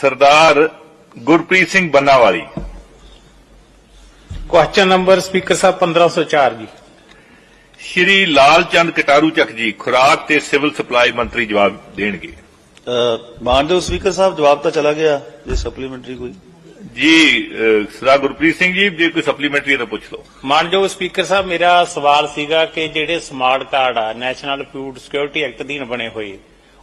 Sardar Gurpreet Singh Bannawali. Question number speaker ਸਾਹਿਬ 1504 ਜੀ। ਸ਼੍ਰੀ ਲਾਲ ਚੰਦ ਕਟਾਰੂ ਚੱਕ ਜੀ ਖੁਰਾਕ ਤੇ ਸਿਵਲ ਸਪਲਾਈ ਮੰਤਰੀ ਜਵਾਬ ਦੇਣਗੇ। ਮਾਨਯੋਗ ਸਪੀਕਰ ਸਾਹਿਬ ਜਵਾਬ ਤਾਂ ਚਲਾ ਗਿਆ। ਜੇ ਸਪਲੀਮੈਂਟਰੀ ਕੋਈ। ਜੀ ਸਰਦਾਰ ਗੁਰਪ੍ਰੀਤ ਸਿੰਘ ਜੀ ਜੇ ਕੋਈ ਸਪਲੀਮੈਂਟਰੀ ਤਾਂ ਪੁੱਛ ਲਓ। ਮਾਨਯੋਗ ਸਪੀਕਰ ਸਾਹਿਬ ਮੇਰਾ ਸਵਾਲ ਸੀਗਾ ਕਿ ਜਿਹੜੇ ਸਮਾਰਟ ਕਾਰਡ ਆ ਨੈਸ਼ਨਲ ਫੂਡ ਸਿਕਿਉਰਿਟੀ ਐਕਟ ਅਧੀਨ ਬਣੇ ਹੋਏ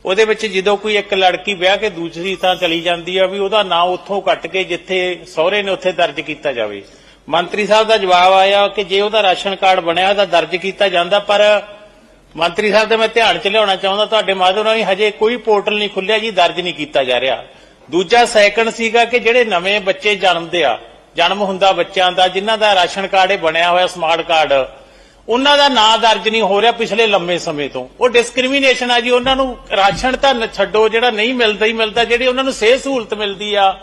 ਉਹਦੇ ਵਿੱਚ ਜਦੋਂ ਕੋਈ ਇੱਕ ਲੜਕੀ ਵਿਆਹ ਕੇ ਦੂਸਰੀ ਥਾਂ ਚਲੀ ਜਾਂਦੀ ਆ ਵੀ ਉਹਦਾ ਨਾਂ ਉੱਥੋਂ ਕੱਟ ਕੇ ਜਿੱਥੇ ਸਹੁਰੇ ਨੇ ਉੱਥੇ ਦਰਜ ਕੀਤਾ ਜਾਵੇ। ਮੰਤਰੀ ਸਾਹਿਬ ਦਾ ਜਵਾਬ ਆਇਆ ਕਿ ਜੇ ਉਹਦਾ ਰਾਸ਼ਨ ਕਾਰਡ ਬਣਿਆ ਉਹਦਾ ਦਰਜ ਕੀਤਾ ਜਾਂਦਾ, ਪਰ ਮੰਤਰੀ ਸਾਹਿਬ ਦੇ ਮੈਂ ਧਿਆਨ ਚ ਲਿਆਉਣਾ ਚਾਹੁੰਦਾ, ਤੁਹਾਡੇ ਮਾਧਵ ਨਾਲ ਹਜੇ ਕੋਈ ਪੋਰਟਲ ਨਹੀਂ ਖੁੱਲਿਆ ਜੀ, ਦਰਜ ਨਹੀਂ ਕੀਤਾ ਜਾ ਰਿਹਾ। ਦੂਜਾ ਸੈਕੰਡ ਸੀਗਾ ਕਿ ਜਿਹੜੇ ਨਵੇਂ ਬੱਚੇ ਜਨਮਦੇ ਆ, ਜਨਮ ਹੁੰਦਾ ਬੱਚਿਆਂ ਦਾ, ਜਿਨ੍ਹਾਂ ਦਾ ਰਾਸ਼ਨ ਕਾਰਡ ਇਹ ਬਣਿਆ ਹੋਇਆ, ਸਮਾਰਟ ਕਾਰਡ ਉਹਨਾਂ ਦਾ ਨਾਂ ਦਰਜ ਨਹੀਂ ਹੋ ਰਿਹਾ ਪਿਛਲੇ ਲੰਮੇ ਸਮੇਂ ਤੋਂ। ਉਹ ਡਿਸਕ੍ਰਿਮੀਨੇਸ਼ਨ ਆ ਜੀ, ਉਹਨਾਂ ਨੂੰ ਰਾਸ਼ਨ ਤਾਂ ਛੱਡੋ, ਜਿਹੜਾ ਨਹੀਂ ਮਿਲਦਾ ਹੀ ਮਿਲਦਾ, ਜਿਹੜੀ ਉਹਨਾਂ ਨੂੰ ਸਿਹਤ ਸਹੂਲਤ ਮਿਲਦੀ ਆ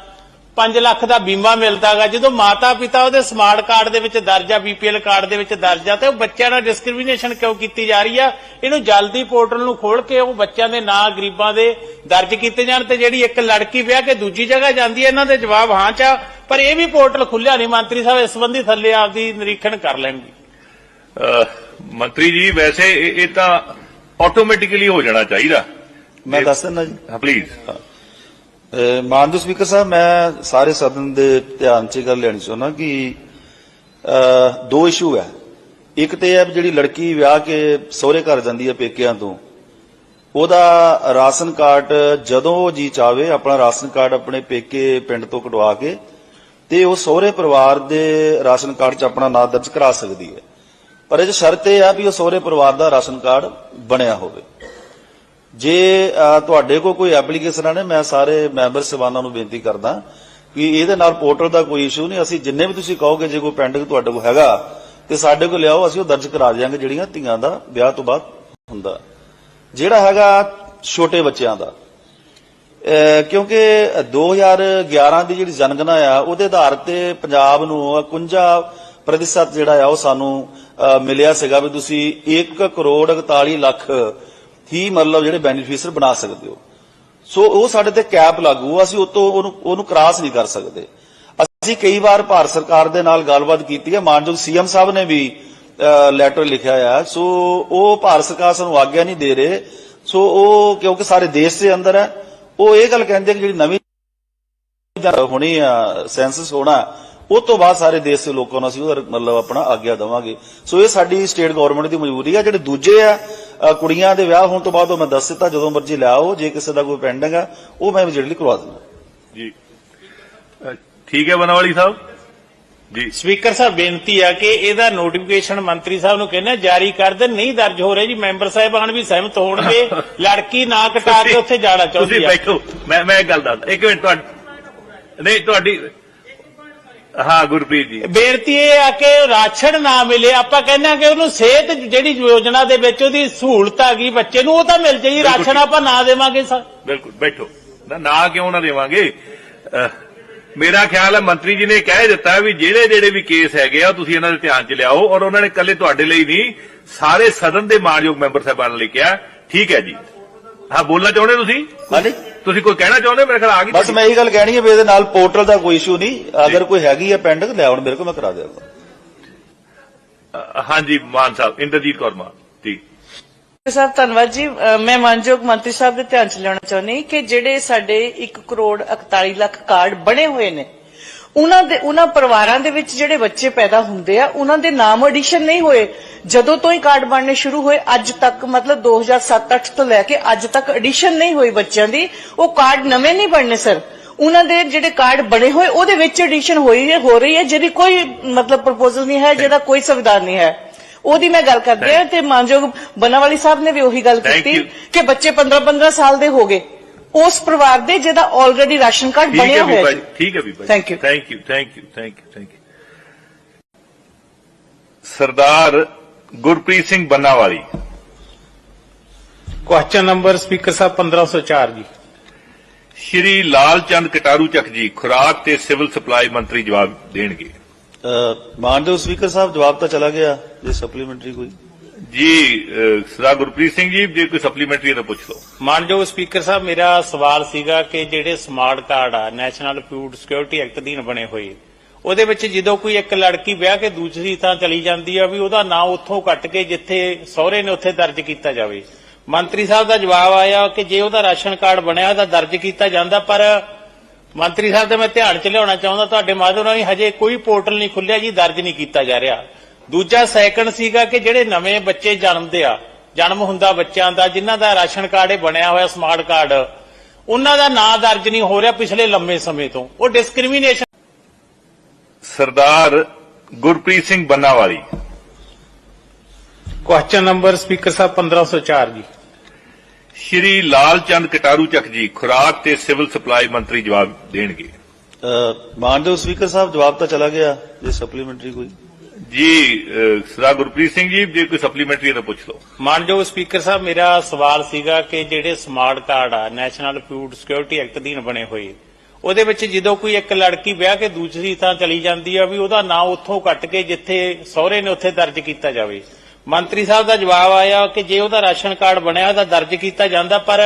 5 ਲੱਖ ਦਾ ਬੀਮਾ ਮਿਲਦਾਗਾ ਜਦੋਂ ਮਾਤਾ ਪਿਤਾ ਉਹਦੇ ਸਮਾਰਟ ਕਾਰਡ ਦੇ ਵਿੱਚ ਦਰਜ ਆ ਬੀਪੀਐਲ ਕਾਰਡ ਦੇ ਵਿੱਚ ਦਰਜ ਆ ਤੇ ਉਹ ਬੱਚਿਆਂ ਨਾਲ ਡਿਸਕ੍ਰਿਮੀਨੇਸ਼ਨ ਕਿਉਂ ਕੀਤੀ ਜਾ ਰਹੀ ਆ? ਇਹਨੂੰ ਜਲਦੀ ਪੋਰਟਲ ਨੂੰ ਖੋਲ ਕੇ ਉਹ ਬੱਚਿਆਂ ਦੇ ਨਾਂ ਗਰੀਬਾਂ ਦੇ ਦਰਜ ਕੀਤੇ ਜਾਣ ਤੇ ਜਿਹੜੀ ਇੱਕ ਲੜਕੀ ਵਿਆਹ ਕੇ ਦੂਜੀ ਜਗ੍ਹਾ ਜਾਂਦੀ ਹੈ ਇਹਨਾਂ ਦੇ ਜਵਾਬ ਹਾਂ ਚ ਆ, ਪਰ ਇਹ ਵੀ ਪੋਰਟਲ ਖੁੱਲਿਆ ਨਹੀਂ, ਮੰਤਰੀ ਸਾਹਿਬ ਇਸ ਸੰਬੰਧੀ ਥੱਲੇ ਆਪਦੀ ਨਿਰੀਖਣ ਕਰ ਲੈਣਗੇ। ਮੰਤਰੀ ਜੀ ਵੈਸੇ ਇਹ ਇਹ ਤਾਂ ਆਟੋਮੈਟਿਕਲੀ ਹੋ ਜਾਣਾ ਚਾਹੀਦਾ। ਮੈਂ ਦੱਸ ਦਿੰਦਾ ਜੀ। ਹਾਂ ਪਲੀਜ਼ ਮਾਨਯੋਗ ਸਪੀਕਰ ਸਾਹਿਬ ਮੈਂ ਸਾਰੇ ਸਦਨ ਦੇ ਧਿਆਨ 'ਚ ਗੱਲ ਲੈਣੀ ਚਾਹੁੰਦਾ ਕਿ ਦੋ ਇਸ਼ੂ ਹੈ। ਇੱਕ ਤੇ ਹੈ ਜਿਹੜੀ ਲੜਕੀ ਵਿਆਹ ਕੇ ਸਹੁਰੇ ਘਰ ਜਾਂਦੀ ਹੈ ਪੇਕਿਆਂ ਤੋਂ ਉਹਦਾ ਰਾਸ਼ਨ ਕਾਰਡ ਜਦੋਂ ਜੀ ਚਾਵੇ ਆਪਣਾ ਰਾਸ਼ਨ ਕਾਰਡ ਆਪਣੇ ਪੇਕੇ ਪਿੰਡ ਤੋਂ ਕਟਵਾ ਕੇ ਤੇ ਉਹ ਸਹੁਰੇ ਪਰਿਵਾਰ ਦੇ ਰਾਸ਼ਨ ਕਾਰਡ 'ਚ ਆਪਣਾ ਨਾਂ ਦਰਜ ਕਰਾ ਸਕਦੀ ਹੈ। ਪਰ ਇਹ ਸ਼ਰਤ ਇਹ ਆ ਵੀ ਉਹ ਸਹੁਰੇ ਪਰਿਵਾਰ ਦਾ ਰਾਸ਼ਨ ਕਾਰਡ ਬਣਿਆ ਹੋਵੇ। ਜੇ ਤੁਹਾਡੇ ਕੋਲ ਕੋਈ ਐਪਲੀਕੇਸ਼ਨ ਨੇ, ਮੈਂ ਸਾਰੇ ਮੈਂਬਰ ਸਭਾਨਾਂ ਨੂੰ ਬੇਨਤੀ ਕਰਦਾ ਕਿ ਇਹਦੇ ਨਾਲ ਪੋਰਟਲ ਦਾ ਕੋਈ ਇਸ਼ੂ ਨਹੀਂ। ਅਸੀਂ ਜਿੰਨੇ ਵੀ ਤੁਸੀਂ ਕਹੋਗੇ ਜੇ ਕੋਈ ਪੈਂਡਿੰਗ ਤੁਹਾਡੇ ਕੋਲ ਹੈਗਾ ਤੇ ਸਾਡੇ ਕੋਲ ਲਿਆਓ, ਅਸੀਂ ਉਹ ਦਰਜ ਕਰਾ ਦਿਆਂਗੇ ਜਿਹੜੀਆਂ ਧੀਆਂ ਦਾ ਵਿਆਹ ਤੋਂ ਬਾਅਦ ਹੁੰਦਾ। ਜਿਹੜਾ ਹੈਗਾ ਛੋਟੇ ਬੱਚਿਆਂ ਦਾ ਅਹ ਕਿਉਂਕਿ 2011 ਦੀ ਜਿਹੜੀ ਜਨਗਣਨਾ ਆ, ਉਹਦੇ ਆਧਾਰ ਤੇ ਪੰਜਾਬ ਨੂੰ 51 ਪ੍ਰਤੀਸ਼ਤ ਜਿਹੜਾ ਆ ਉਹ ਸਾਨੂੰ ਮਿਲਿਆ ਸੀਗਾ ਵੀ ਤੁਸੀਂ 1 ਕਰੋੜ 41 ਲੱਖ ਹੀ ਮਤਲਬ ਜਿਹੜੇ ਬੈਨੀਫੀਸ਼ੀਅਰ ਬਣਾ ਸਕਦੇ ਹੋ। ਸੋ ਉਹ ਸਾਡੇ ਤੇ ਕੈਪ ਲਾਗੂ, ਅਸੀਂ ਉਤੋਂ ਉਹਨੂੰ ਉਹਨੂੰ ਕ੍ਰਾਸ ਨਹੀਂ ਕਰ ਸਕਦੇ। ਅਸੀਂ ਕਈ ਵਾਰ ਭਾਰਤ ਸਰਕਾਰ ਦੇ ਨਾਲ ਗੱਲਬਾਤ ਕੀਤੀ ਹੈ ਮਾਨਯੋਗ ਸੀਐਮ ਸਾਹਿਬ ਨੇ ਵੀ ਲੈਟਰ ਲਿਖਿਆ ਆ। ਸੋ ਉਹ ਭਾਰਤ ਸਰਕਾਰ ਸਾਨੂੰ ਆਗਿਆ ਨਹੀਂ ਦੇ ਰਹੇ। ਸੋ ਉਹ ਕਿਉਂਕਿ ਸਾਰੇ ਦੇਸ਼ ਦੇ ਅੰਦਰ ਹੈ, ਉਹ ਇਹ ਗੱਲ ਕਹਿੰਦੇ ਕਿ ਜਿਹੜੀ ਨਵੀਂ ਹੋਣੀ ਆ ਸੈਂਸਸ ਹੋਣਾ ਉਹ ਤੋਂ ਬਾਅਦ ਸਾਰੇ ਦੇਸ਼ ਦੇ ਲੋਕਾਂ ਨੂੰ ਅਸੀਂ ਉਹਦਾ ਮਤਲਬ ਆਪਣਾ ਆਗਿਆ ਦੇਵਾਂਗੇ। ਸੋ ਇਹ ਸਾਡੀ ਸਟੇਟ ਗਵਰਨਮੈਂਟ ਦੀ ਮਜਬੂਰੀ ਆ। ਜਿਹੜੇ ਦੂਜੇ ਆ ਕੁੜੀਆਂ ਦੇ ਵਿਆਹ ਹੋਣ ਤੋਂ ਬਾਅਦ ਉਹ ਮੈਂ ਦੱਸ ਦਿੱਤਾ ਜਦੋਂ ਮਰਜ਼ੀ ਲਿਆਓ ਜੇ ਕਿਸੇ ਦਾ ਕੋਈ ਪੈਂਡਿੰਗ ਆ ਉਹ ਮੈਂ ਇਮੀਡੀਏਟਲੀ ਕਰਵਾ ਦਿੰਦਾ। ਜੀ। ਠੀਕ ਹੈ ਬੰਨਾਵਾਲੀ ਸਾਹਿਬ? ਜੀ। ਸਪੀਕਰ ਸਾਹਿਬ ਬੇਨਤੀ ਆ ਕਿ ਇਹਦਾ ਨੋਟੀਫਿਕੇਸ਼ਨ ਮੰਤਰੀ ਸਾਹਿਬ ਨੂੰ ਕਹਿੰਦੇ ਜਾਰੀ ਕਰ ਦੇਣ ਨਹੀਂ ਦਰਜ ਹੋ ਰਿਹਾ ਜੀ ਮੈਂਬਰ ਸਾਹਿਬਾਨ ਵੀ ਸਹਿਮਤ ਹੋਣਗੇ ਲੜਕੀ ਨਾ ਕਟਾ ਕੇ ਉੱਥੇ ਜਾਣਾ ਤੁਸੀਂ ਚਾਹੁੰਦੀ ਆ। ਬੈਠੋ ਮੈਂ ਮੈਂ ਇੱਕ ਗੱਲ ਦੱਸਦਾ ਇੱਕ ਮਿੰਟ ਤੁਹਾਡੀ ਨਹੀਂ ਤੁਹਾਡੀ ਹਾਂ ਗੁਰਪ੍ਰੀਤ ਜੀ। ਬੇਨਤੀ ਇਹ ਆ ਕਿ ਰਾਸ਼ਨ ਨਾ ਮਿਲੇ ਆਪਾਂ ਕਹਿੰਦੇ ਕਿ ਉਹਨੂੰ ਸਿਹਤ ਜਿਹੜੀ ਯੋਜਨਾ ਦੇ ਵਿੱਚ ਉਹਦੀ ਸਹੂਲਤ ਆ ਗਈ ਬੱਚੇ ਨੂੰ ਉਹ ਤਾਂ ਮਿਲ ਜਾਈ ਰਾਸ਼ਨ ਆਪਾਂ ਨਾ ਦੇਵਾਂਗੇ ਸਰ ਬਿਲਕੁਲ ਬੈਠੋ। ਨਾ ਨਾ ਕਿਉਂ ਨਾ ਦੇਵਾਂਗੇ? ਅਹ, ਮੇਰਾ ਖਿਆਲ ਹੈ ਮੰਤਰੀ ਜੀ ਨੇ ਕਹਿ ਦਿੱਤਾ ਵੀ ਜਿਹੜੇ ਜਿਹੜੇ ਵੀ ਕੇਸ ਹੈਗੇ ਆ ਤੁਸੀਂ ਇਹਨਾਂ ਦੇ ਧਿਆਨ 'ਚ ਲਿਆਓ ਔਰ ਉਹਨਾਂ ਨੇ ਕੱਲੇ ਤੁਹਾਡੇ ਲਈ ਨਹੀਂ ਸਾਰੇ ਸਦਨ ਦੇ ਮਾਨਯੋਗ ਮੈਂਬਰ ਸਾਹਿਬਾਨ ਲਈ ਕਿਹਾ। ਠੀਕ ਹੈ ਜੀ। ਹਾਂ ਬੋਲਣਾ ਚਾਹੁੰਦੇ ਤੁਸੀਂ? ਹਾਂਜੀ। ਤੁਸੀਂ ਕੋਈ ਕਹਿਣਾ ਚਾਹੁੰਦੇ ਮੇਰੇ ਖਿਆਲ ਆ ਗਈ ਬਸ ਮੈਂ ਇਹੀ ਗੱਲ ਕਹਿਣੀ ਹੈ ਵੀ ਇਹਦੇ ਨਾਲ ਪੋਰਟਲ ਦਾ ਕੋਈ ਇਸ਼ੂ ਨਹੀਂ। ਅਗਰ ਕੋਈ ਹੈਗੀ ਹੈ ਪੈਂਡਿੰਗ ਲਿਆਉਣ ਮੇਰੇ ਕੋਲ ਮੈਂ ਕਰਾ ਦਿਆਂਗਾ ਹਾਂਜੀ ਮਾਨ ਸਾਹਿਬ ਇੰਦਰਜੀਤ ਕੌਰ ਮਾਨ ਜੀ। ਸਾਹਿਬ ਧੰਨਵਾਦ ਜੀ। ਮੈਂ ਮਾਨਯੋਗ ਮੰਤਰੀ ਸਾਹਿਬ ਦੇ ਧਿਆਨ ਚ ਲਿਆਉਣਾ ਚਾਹੁੰਦੀ ਕਿ ਜਿਹੜੇ ਸਾਡੇ 1 ਕਰੋੜ 41 ਲੱਖ ਕਾਰਡ ਬਣੇ ਹੋਏ ਨੇ ਉਹਨਾਂ ਦੇ ਉਹਨਾਂ ਪਰਿਵਾਰਾਂ ਦੇ ਵਿੱਚ ਜਿਹੜੇ ਬੱਚੇ ਪੈਦਾ ਹੁੰਦੇ ਆ ਉਹਨਾਂ ਦੇ ਨਾਮ ਐਡੀਸ਼ਨ ਨਹੀਂ ਹੋਏ। ਜਦੋਂ ਤੋਂ ਹੀ ਕਾਰਡ ਬਣਨੇ ਸ਼ੁਰੂ ਹੋਏ ਅੱਜ ਤੱਕ ਮਤਲਬ 2007-8 ਤੋਂ ਲੈ ਕੇ ਅੱਜ ਤੱਕ ਐਡੀਸ਼ਨ ਨਹੀਂ ਹੋਈ ਬੱਚਿਆਂ ਦੀ। ਉਹ ਕਾਰਡ ਨਵੇਂ ਨਹੀਂ ਬਣਨੇ ਸਰ। ਉਹਨਾਂ ਦੇ ਜਿਹੜੇ ਕਾਰਡ ਬਣੇ ਹੋਏ ਉਹਦੇ ਵਿੱਚ ਐਡੀਸ਼ਨ ਹੋਈ ਹੈ ਹੋ ਰਹੀ ਹੈ ਜਿਹਦੀ ਕੋਈ ਮਤਲਬ ਪ੍ਰਪੋਜ਼ਲ ਨਹੀਂ ਹੈ ਜਿਹਦਾ ਕੋਈ ਸੰਵਿਧਾਨ ਨਹੀਂ ਹੈ। ਉਹਦੀ ਮੈਂ ਗੱਲ ਕਰਦੀ ਹਾਂ ਤੇ ਮਾਨਯੋਗ ਬਨਾਵਾਲੀ ਸਾਹਿਬ ਨੇ ਵੀ ਉਹੀ ਗੱਲ ਕੀਤੀ. ਕਿ ਬੱਚੇ 15-15 ਸਾਲ ਦੇ ਹੋ ਗਏ। ਉਸ ਪਰਿਵਾਰ ਦੇ ਜਿਹਦਾ ਆਲਰੇਡੀ ਰਾਸ਼ਨ ਕਾਰਡ ਠੀਕ ਹੈ ਬਣਿਆ ਹੋਇਆ ਬੀਬਾ ਹੈ ਜੀ ਠੀਕ ਹੈ ਬੀਬਾ Thank you. Thank you thank you thank you thank you Sardar Gurpreet Singh Bannawali. Question number speaker ਸਾਹਿਬ 1504 ਜੀ। ਸ਼੍ਰੀ ਲਾਲ ਚੰਦ ਕਟਾਰੂ ਚੱਕ ਜੀ ਖੁਰਾਕ ਤੇ ਸਿਵਲ ਸਪਲਾਈ ਮੰਤਰੀ ਜਵਾਬ ਦੇਣਗੇ। ਮਾਨਯੋਗ ਸਪੀਕਰ ਸਾਹਿਬ ਜਵਾਬ ਤਾਂ ਚਲਾ ਗਿਆ ਜੇ ਸਪਲੀਮੈਂਟਰੀ ਕੋਈ। ਜੀ ਸਰਦਾਰ ਗੁਰਪ੍ਰੀਤ ਸਿੰਘ ਜੀ, ਜੇ ਕੋਈ ਸਪਲੀਮੈਂਟਰੀ ਤਾਂ ਪੁੱਛ ਲਓ। ਮਾਨਯੋਗ ਸਪੀਕਰ ਸਾਹਿਬ, ਮੇਰਾ ਸਵਾਲ ਸੀਗਾ ਕਿ ਜਿਹੜੇ ਸਮਾਰਟ ਕਾਰਡ ਆ ਨੈਸ਼ਨਲ ਫੂਡ ਸਿਕਿਉਰਿਟੀ ਐਕਟ ਅਧੀਨ ਬਣੇ ਹੋਏ, ਉਹਦੇ ਵਿੱਚ ਜਦੋਂ ਕੋਈ ਇੱਕ ਲੜਕੀ ਵਿਆਹ ਕੇ ਦੂਸਰੀ ਥਾਂ ਚਲੀ ਜਾਂਦੀ ਆ, ਵੀ ਉਹਦਾ ਨਾਂ ਉੱਥੋਂ ਕੱਟ ਕੇ ਜਿੱਥੇ ਸਹੁਰੇ ਨੇ ਉੱਥੇ ਦਰਜ ਕੀਤਾ ਜਾਵੇ। ਮੰਤਰੀ ਸਾਹਿਬ ਦਾ ਜਵਾਬ ਆਇਆ ਕਿ ਜੇ ਉਹਦਾ ਰਾਸ਼ਨ ਕਾਰਡ ਬਣਿਆ ਉਹਦਾ ਦਰਜ ਕੀਤਾ ਜਾਂਦਾ, ਪਰ ਮੰਤਰੀ ਸਾਹਿਬ ਦੇ ਮੈਂ ਧਿਆਨ ਚ ਲਿਆਉਣਾ ਚਾਹੁੰਦਾ, ਤੁਹਾਡੇ ਮਾਧਿਅਮ ਨਾਲ ਹਜੇ ਕੋਈ ਪੋਰਟਲ ਨਹੀਂ ਖੁੱਲਿਆ ਜੀ, ਦਰਜ ਨਹੀਂ ਕੀਤਾ ਜਾ ਰਿਹਾ। ਦੂਜਾ ਸੈਕੰਡ ਸੀਗਾ ਕਿ ਜਿਹੜੇ ਨਵੇਂ ਬੱਚੇ ਜਨਮਦੇ ਆ ਜਨਮ ਹੁੰਦਾ ਬੱਚਿਆਂ ਦਾ ਜਿਨ੍ਹਾਂ ਦਾ ਰਾਸ਼ਨ ਕਾਰਡ ਇਹ ਬਣਿਆ ਹੋਇਆ ਸਮਾਰਟ ਕਾਰਡ ਉਹਨਾਂ ਦਾ ਨਾਂ ਦਰਜ ਨਹੀਂ ਹੋ ਰਿਹਾ ਪਿਛਲੇ ਲੰਮੇ ਸਮੇਂ ਤੋਂ। ਉਹ discrimination Sardar Gurpreet Singh Bannawali. Question number speaker ਸਾਹਿਬ 1504 ਜੀ। ਸ਼੍ਰੀ ਲਾਲ ਚੰਦ ਕਟਾਰੂ ਚੱਕ ਜੀ ਖੁਰਾਕ ਤੇ ਸਿਵਲ ਸਪਲਾਈ ਮੰਤਰੀ ਜਵਾਬ ਦੇਣਗੇ। ਮਾਨਯੋਗ ਸਪੀਕਰ ਸਾਹਿਬ ਜਵਾਬ ਤਾਂ ਚਲਾ ਗਿਆ ਜੇ ਸਪਲੀਮੈਂਟਰੀ ਕੋਈ। ਜੀ ਸਰਦਾਰ ਗੁਰਪ੍ਰੀਤ ਸਿੰਘ ਜੀ, ਜੇ ਕੋਈ ਸਪਲੀਮੈਂਟਰੀ ਤਾਂ ਪੁੱਛ ਲਓ। ਮਾਨਯੋਗ ਸਪੀਕਰ ਸਾਹਿਬ, ਮੇਰਾ ਸਵਾਲ ਸੀਗਾ ਕਿ ਜਿਹੜੇ ਸਮਾਰਟ ਕਾਰਡ ਆ ਨੈਸ਼ਨਲ ਫੂਡ ਸਿਕਿਉਰਿਟੀ ਐਕਟ ਅਧੀਨ ਬਣੇ ਹੋਏ, ਉਹਦੇ ਵਿੱਚ ਜਦੋਂ ਕੋਈ ਇੱਕ ਲੜਕੀ ਵਿਆਹ ਕੇ ਦੂਸਰੀ ਥਾਂ ਚਲੀ ਜਾਂਦੀ ਆ, ਵੀ ਉਹਦਾ ਨਾਂ ਉੱਥੋਂ ਕੱਟ ਕੇ ਜਿੱਥੇ ਸਹੁਰੇ ਨੇ ਉੱਥੇ ਦਰਜ ਕੀਤਾ ਜਾਵੇ। ਮੰਤਰੀ ਸਾਹਿਬ ਦਾ ਜਵਾਬ ਆਇਆ ਕਿ ਜੇ ਉਹਦਾ ਰਾਸ਼ਨ ਕਾਰਡ ਬਣਿਆ ਉਹਦਾ ਦਰਜ ਕੀਤਾ ਜਾਂਦਾ, ਪਰ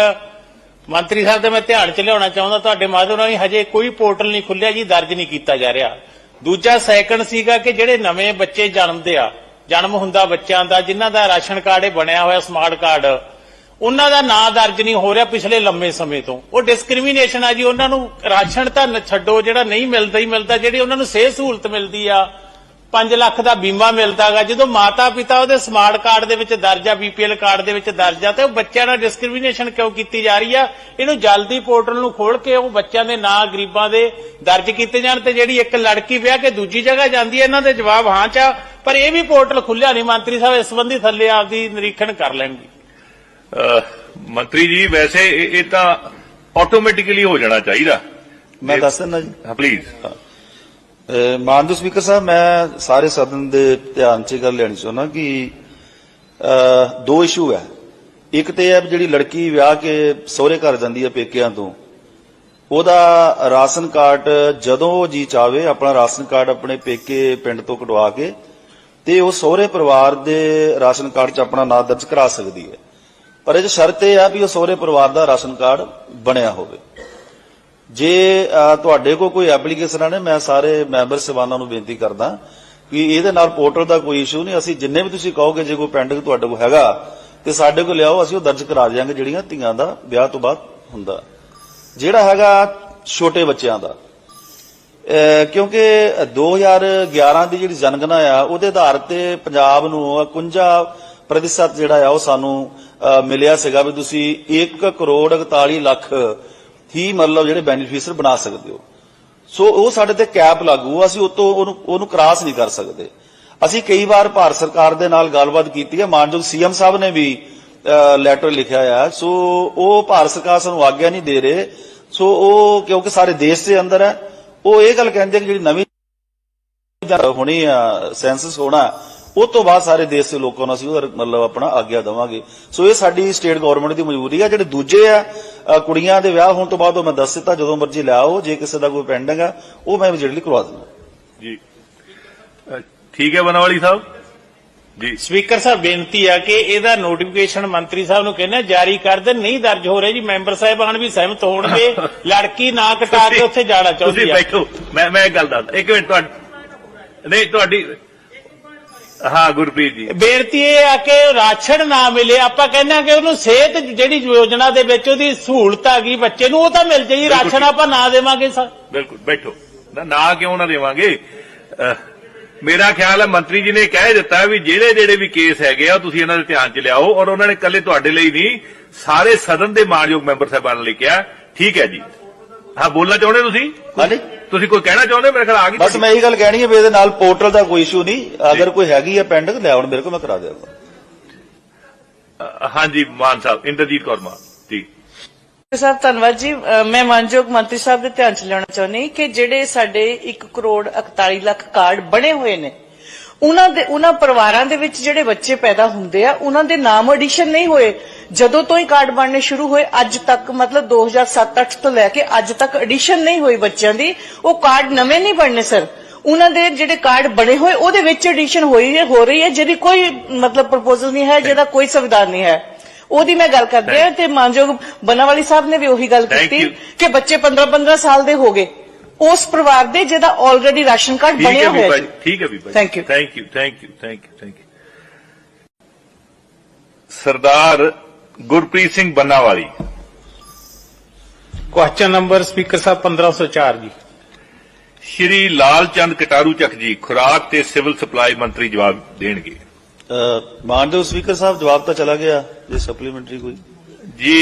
ਮੰਤਰੀ ਸਾਹਿਬ ਦੇ ਮੈਂ ਧਿਆਨ ਚ ਲਿਆਉਣਾ ਚਾਹੁੰਦਾ, ਤੁਹਾਡੇ ਮਾਧਿਅਮ ਨਾਲ ਵੀ ਹਜੇ ਕੋਈ ਪੋਰਟਲ ਨਹੀਂ ਖੁੱਲਿਆ ਜੀ, ਦਰਜ ਨਹੀਂ ਕੀਤਾ ਜਾ ਰਿਹਾ। ਦੂਜਾ ਸੈਕੰਡ ਸੀਗਾ ਕਿ ਜਿਹੜੇ ਨਵੇਂ ਬੱਚੇ ਜਨਮਦੇ ਆ, ਜਨਮ ਹੁੰਦਾ ਬੱਚਿਆਂ ਦਾ, ਜਿਨ੍ਹਾਂ ਦਾ ਰਾਸ਼ਨ ਕਾਰਡ ਇਹ ਬਣਿਆ ਹੋਇਆ ਸਮਾਰਟ ਕਾਰਡ ਉਹਨਾਂ ਦਾ ਨਾਂ ਦਰਜ ਨਹੀਂ ਹੋ ਰਿਹਾ ਪਿਛਲੇ ਲੰਮੇ ਸਮੇਂ ਤੋਂ। ਉਹ ਡਿਸਕ੍ਰਿਮੀਨੇਸ਼ਨ ਆ ਜੀ, ਉਹਨਾਂ ਨੂੰ ਰਾਸ਼ਨ ਤਾਂ ਛੱਡੋ, ਜਿਹੜਾ ਨਹੀਂ ਮਿਲਦਾ ਹੀ ਮਿਲਦਾ, ਜਿਹੜੀ ਉਹਨਾਂ ਨੂੰ ਸਿਹਤ ਸਹੂਲਤ ਮਿਲਦੀ ਆ 5 ਲੱਖ ਦਾ ਬੀਮਾ ਮਿਲਦਾਗਾ। ਜਦੋਂ ਮਾਤਾ ਪਿਤਾ ਉਹਦੇ ਸਮਾਰਟ ਕਾਰਡ ਦੇ ਵਿੱਚ ਦਰਜ ਆ ਬੀਪੀਐਲ ਕਾਰਡ ਦੇ ਵਿੱਚ ਦਰਜ ਆ ਤੇ ਉਹ ਬੱਚਿਆਂ ਨਾਲ ਡਿਸਕ੍ਰਿਮੀਨੇਸ਼ਨ ਕਿਉਂ ਕੀਤੀ ਜਾ ਰਹੀ ਆ? ਇਹਨੂੰ ਜਲਦੀ ਪੋਰਟਲ ਨੂੰ ਖੋਲ ਕੇ ਉਹ ਬੱਚਿਆਂ ਦੇ ਨਾਂ ਗਰੀਬਾਂ ਦੇ ਦਰਜ ਕੀਤੇ ਜਾਣ ਤੇ ਜਿਹੜੀ ਇੱਕ ਲੜਕੀ ਵਿਆਹ ਕੇ ਦੂਜੀ ਜਗ੍ਹਾ ਜਾਂਦੀ ਹੈ ਇਹਨਾਂ ਦੇ ਜਵਾਬ ਹਾਂ ਚ ਆ। ਪਰ ਇਹ ਵੀ ਪੋਰਟਲ ਖੁੱਲਿਆ ਨਹੀਂ। ਮੰਤਰੀ ਸਾਹਿਬ ਇਸ ਸੰਬੰਧੀ ਥੱਲੇ ਆਪਦੀ ਨਿਰੀਖਣ ਕਰ ਲੈਣਗੇ। ਮੰਤਰੀ ਜੀ ਵੈਸੇ ਇਹ ਤਾਂ ਆਟੋਮੈਟਿਕਲੀ ਹੋ ਜਾਣਾ ਚਾਹੀਦਾ। ਮੈਂ ਦੱਸ ਦਿੰਦਾ ਜੀ। ਹਾਂ ਪਲੀਜ਼ ਮਾਨਯੋਗ ਸਪੀਕਰ ਸਾਹਿਬ, ਮੈਂ ਸਾਰੇ ਸਦਨ ਦੇ ਧਿਆਨ 'ਚ ਗੱਲ ਲੈਣੀ ਚਾਹੁੰਦਾ ਕਿ ਦੋ ਇਸ਼ੂ ਹੈ। ਇੱਕ ਤੇ ਹੈ ਵੀ ਜਿਹੜੀ ਲੜਕੀ ਵਿਆਹ ਕੇ ਸਹੁਰੇ ਘਰ ਜਾਂਦੀ ਹੈ ਪੇਕਿਆਂ ਤੋਂ, ਉਹਦਾ ਰਾਸ਼ਨ ਕਾਰਡ ਜਦੋਂ ਉਹ ਜੀ ਚਾਵੇ ਆਪਣਾ ਰਾਸ਼ਨ ਕਾਰਡ ਆਪਣੇ ਪੇਕੇ ਪਿੰਡ ਤੋਂ ਕਢਵਾ ਕੇ ਤੇ ਉਹ ਸਹੁਰੇ ਪਰਿਵਾਰ ਦੇ ਰਾਸ਼ਨ ਕਾਰਡ 'ਚ ਆਪਣਾ ਨਾਂ ਦਰਜ ਕਰਾ ਸਕਦੀ ਹੈ। ਪਰ ਇਹ ਸ਼ਰਤ ਇਹ ਆ ਵੀ ਉਹ ਸਹੁਰੇ ਪਰਿਵਾਰ ਦਾ ਰਾਸ਼ਨ ਕਾਰਡ ਬਣਿਆ ਹੋਵੇ। ਜੇ ਤੁਹਾਡੇ ਕੋਲ ਕੋਈ ਐਪਲੀਕੇਸ਼ਨ ਨੇ ਮੈਂ ਸਾਰੇ ਮੈਂਬਰ ਸਭਾਨਾਂ ਨੂੰ ਬੇਨਤੀ ਕਰਦਾ ਕਿ ਇਹਦੇ ਨਾਲ ਪੋਰਟਲ ਦਾ ਕੋਈ ਇਸ਼ੂ ਨਹੀਂ। ਅਸੀਂ ਜਿੰਨੇ ਵੀ ਤੁਸੀਂ ਕਹੋਗੇ ਜੇ ਕੋਈ ਪੈਂਡਿੰਗ ਤੁਹਾਡੇ ਕੋਲ ਹੈਗਾ ਤੇ ਸਾਡੇ ਕੋਲ ਲਿਆਓ ਅਸੀਂ ਉਹ ਦਰਜ ਕਰਾ ਦਿਆਂਗੇ ਜਿਹੜੀਆਂ ਧੀਆਂ ਦਾ ਵਿਆਹ ਤੋਂ ਬਾਅਦ ਹੁੰਦਾ। ਜਿਹੜਾ ਹੈਗਾ ਛੋਟੇ ਬੱਚਿਆਂ ਦਾ ਅਹ, ਕਿਉਂਕਿ 2011 ਦੀ ਜਿਹੜੀ ਜਨਗਣਨਾ ਆ ਉਹਦੇ ਆਧਾਰ ਤੇ ਪੰਜਾਬ ਨੂੰ 51 ਪ੍ਰਤੀਸ਼ਤ ਜਿਹੜਾ ਆ ਉਹ ਸਾਨੂੰ ਮਿਲਿਆ ਸੀਗਾ ਵੀ ਤੁਸੀਂ 1 ਕਰੋੜ 41 ਲੱਖ ਹੀ ਮਤਲਬ ਜਿਹੜੇ ਬੈਨੀਫੀਸ਼ੀਅਰ ਬਣਾ ਸਕਦੇ ਹੋ। ਸੋ ਉਹ ਸਾਡੇ ਤੇ ਕੈਪ ਲਾਗੂ ਅਸੀਂ ਉਤੋਂ ਉਹਨੂੰ ਉਹਨੂੰ ਕ੍ਰਾਸ ਨਹੀਂ ਕਰ ਸਕਦੇ। ਅਸੀਂ ਕਈ ਵਾਰ ਭਾਰਤ ਸਰਕਾਰ ਦੇ ਨਾਲ ਗੱਲਬਾਤ ਕੀਤੀ ਹੈ, ਮਾਨਯੋਗ ਸੀਐਮ ਸਾਹਿਬ ਨੇ ਵੀ ਲੈਟਰ ਲਿਖਿਆ ਆ। ਸੋ ਉਹ ਭਾਰਤ ਸਰਕਾਰ ਸਾਨੂੰ ਆਗਿਆ ਨਹੀਂ ਦੇ ਰਹੇ। ਸੋ ਉਹ ਕਿਉਂਕਿ ਸਾਰੇ ਦੇਸ਼ ਦੇ ਅੰਦਰ ਹੈ, ਉਹ ਇਹ ਗੱਲ ਕਹਿੰਦੇ ਕਿ ਜਿਹੜੀ ਨਵੀਂ ਹੋਣੀ ਆ ਸੈਂਸਸ ਹੋਣਾ, ਉਹ ਤੋਂ ਬਾਅਦ ਸਾਰੇ ਦੇਸ਼ ਦੇ ਲੋਕਾਂ ਨੂੰ ਅਸੀਂ ਉਹਦਾ ਮਤਲਬ ਆਪਣਾ ਆਗਿਆ ਦੇਵਾਂਗੇ। ਸੋ ਇਹ ਸਾਡੀ ਸਟੇਟ ਗਵਰਨਮੈਂਟ ਦੀ ਮਜਬੂਰੀ ਆ। ਜਿਹੜੇ ਦੂਜੇ ਆ ਕੁੜੀਆਂ ਦੇ ਵਿਆਹ ਹੋਣ ਤੋਂ ਬਾਅਦ ਉਹ ਮੈਂ ਦੱਸ ਦਿੱਤਾ ਜਦੋਂ ਮਰਜ਼ੀ ਲਿਆਓ ਜੇ ਕਿਸੇ ਦਾ ਕੋਈ ਪੈਂਡਿੰਗ ਆ ਉਹ ਮੈਂ ਇਮੀਡੀਏਟਲੀ ਕਰਵਾ ਦਿੰਦਾ। ਜੀ। ਠੀਕ ਹੈ ਬੰਨਾਵਾਲੀ ਸਾਹਿਬ? ਜੀ। ਸਪੀਕਰ ਸਾਹਿਬ ਬੇਨਤੀ ਆ ਕਿ ਇਹਦਾ ਨੋਟੀਫਿਕੇਸ਼ਨ ਮੰਤਰੀ ਸਾਹਿਬ ਨੂੰ ਕਹਿੰਦੇ ਜਾਰੀ ਕਰ ਦੇਣ ਨਹੀਂ ਦਰਜ ਹੋ ਰਿਹਾ ਜੀ ਮੈਂਬਰ ਸਾਹਿਬਾਨ ਵੀ ਸਹਿਮਤ ਹੋਣਗੇ ਲੜਕੀ ਨਾ ਕਟਾ ਕੇ ਉੱਥੇ ਜਾਣਾ ਤੁਸੀਂ ਚਾਹੁੰਦੀ ਆ। ਬੈਠੋ। ਮੈਂ ਮੈਂ ਇੱਕ ਗੱਲ ਦੱਸਦਾ। ਇੱਕ ਮਿੰਟ ਤੁਹਾਡੀ ਨਹੀਂ ਤੁਹਾਡੀ ਹਾਂ ਗੁਰਪ੍ਰੀਤ ਜੀ। ਬੇਨਤੀ ਇਹ ਆ ਕਿ ਰਾਸ਼ਨ ਨਾ ਮਿਲੇ ਆਪਾਂ ਕਹਿੰਦੇ ਕਿ ਉਹਨੂੰ ਸਿਹਤ ਜਿਹੜੀ ਯੋਜਨਾ ਦੇ ਵਿੱਚ ਉਹਦੀ ਸਹੂਲਤ ਆ ਗਈ ਬੱਚੇ ਨੂੰ ਉਹ ਤਾਂ ਮਿਲ ਜਾਈ ਰਾਸ਼ਨ ਆਪਾਂ ਨਾ ਦੇਵਾਂਗੇ ਸਰ। ਬਿਲਕੁਲ ਬੈਠੋ। ਨਾ ਕਿਉਂ ਨਾ ਦੇਵਾਂਗੇ? ਮੇਰਾ ਖਿਆਲ ਹੈ ਮੰਤਰੀ ਜੀ ਨੇ ਕਹਿ ਦਿੱਤਾ ਵੀ ਜਿਹੜੇ ਜਿਹੜੇ ਵੀ ਕੇਸ ਹੈਗੇ ਆ ਤੁਸੀਂ ਇਹਨਾਂ ਦੇ ਧਿਆਨ 'ਚ ਲਿਆਓ ਔਰ ਉਹਨਾਂ ਨੇ ਕੱਲੇ ਤੁਹਾਡੇ ਲਈ ਨਹੀਂ ਸਾਰੇ ਸਦਨ ਦੇ ਮਾਨਯੋਗ ਮੈਂਬਰ ਸਾਹਿਬਾਨ ਲਈ ਕਿਹਾ। ਠੀਕ ਹੈ ਜੀ। ਹਾਂ ਬੋਲਣਾ ਚਾਹੁੰਦੇ ਤੁਸੀਂ? ਹਾਂਜੀ। ਤੁਸੀਂ ਕੋਈ ਕਹਿਣਾ ਚਾਹੁੰਦੇ ਮੇਰੇ ਖਿਆਲ ਆ ਗਈ ਬਸ ਮੈਂ ਇਹੀ ਗੱਲ ਕਹਿਣੀ ਹੈ ਵੀ ਇਹਦੇ ਨਾਲ ਪੋਰਟਲ ਦਾ ਕੋਈ ਇਸ਼ੂ ਨਹੀਂ। ਅਗਰ ਕੋਈ ਹੈਗੀ ਆ ਪੈਂਡਿੰਗ ਲਿਆਉਣ ਮੇਰੇ ਕੋਲ ਮੈਂ ਕਰਾ ਦਿਆਂਗਾ। ਹਾਂਜੀ ਮਾਨ ਸਾਹਿਬ ਇੰਦਰਜੀਤ ਕੌਰ ਮਾਨ ਜੀ। ਸਾਹਿਬ ਧੰਨਵਾਦ ਜੀ। ਮੈਂ ਮਾਨਯੋਗ ਮੰਤਰੀ ਸਾਹਿਬ ਦੇ ਧਿਆਨ ਚ ਲਿਆਉਣਾ ਚਾਹੁੰਦੀ ਕਿ ਜਿਹੜੇ ਸਾਡੇ 1 ਕਰੋੜ 41 ਲੱਖ ਕਾਰਡ ਬਣੇ ਹੋਏ ਨੇ ਉਹਨਾਂ ਦੇ ਉਹਨਾਂ ਪਰਿਵਾਰਾਂ ਦੇ ਵਿੱਚ ਜਿਹੜੇ ਬੱਚੇ ਪੈਦਾ ਹੁੰਦੇ ਆ ਉਹਨਾਂ ਦੇ ਨਾਮ ਐਡੀਸ਼ਨ ਨਹੀਂ ਹੋਏ। ਜਦੋਂ ਤੋਂ ਹੀ ਕਾਰਡ ਬਣਨੇ ਸ਼ੁਰੂ ਹੋਏ ਅੱਜ ਤੱਕ ਮਤਲਬ 2007-8 ਤੋਂ ਲੈ ਕੇ ਅੱਜ ਤੱਕ ਐਡੀਸ਼ਨ ਨਹੀਂ ਹੋਈ ਬੱਚਿਆਂ ਦੀ। ਉਹ ਕਾਰਡ ਨਵੇਂ ਨਹੀਂ ਬਣਨੇ ਸਰ। ਉਹਨਾਂ ਦੇ ਜਿਹੜੇ ਕਾਰਡ ਬਣੇ ਹੋਏ ਉਹਦੇ ਵਿੱਚ ਐਡੀਸ਼ਨ ਹੋਈ ਹੈ ਹੋ ਰਹੀ ਹੈ ਜਿਹਦੀ ਕੋਈ ਮਤਲਬ ਪ੍ਰਪੋਜ਼ਲ ਨਹੀਂ ਹੈ ਜਿਹਦਾ ਕੋਈ ਸੰਵਿਧਾਨ ਨਹੀਂ ਹੈ। ਉਹਦੀ ਮੈਂ ਗੱਲ ਕਰਦੀ ਹਾਂ ਤੇ ਮਾਨਯੋਗ ਬਨਾਵਾਲੀ ਸਾਹਿਬ ਨੇ ਵੀ ਉਹੀ ਗੱਲ ਕੀਤੀ. ਕਿ ਬੱਚੇ 15-15 ਸਾਲ ਦੇ ਹੋ ਗਏ। ਉਸ ਪਰਿਵਾਰ ਦੇ ਜਿਹਦਾ ਆਲਰੇਡੀ ਰਾਸ਼ਨ ਕਾਰਡ ਠੀਕ ਹੈ ਬਣਿਆ ਹੋਇਆ ਬੀਬਾ ਹੈ ਜੀ ਠੀਕ ਹੈ ਬੀਬਾ Thank you. Thank you thank you thank you thank you Sardar Gurpreet Singh Bannawali. Question number speaker ਸਾਹਿਬ 1504 ਜੀ। ਸ਼੍ਰੀ ਲਾਲ ਚੰਦ ਕਟਾਰੂ ਚੱਕ ਜੀ ਖੁਰਾਕ ਤੇ ਸਿਵਲ ਸਪਲਾਈ ਮੰਤਰੀ ਜਵਾਬ ਦੇਣਗੇ। ਮਾਨਯੋਗ ਸਪੀਕਰ ਸਾਹਿਬ ਜਵਾਬ ਤਾਂ ਚਲਾ ਗਿਆ ਜੇ ਸਪਲੀਮੈਂਟਰੀ ਕੋਈ। ਜੀ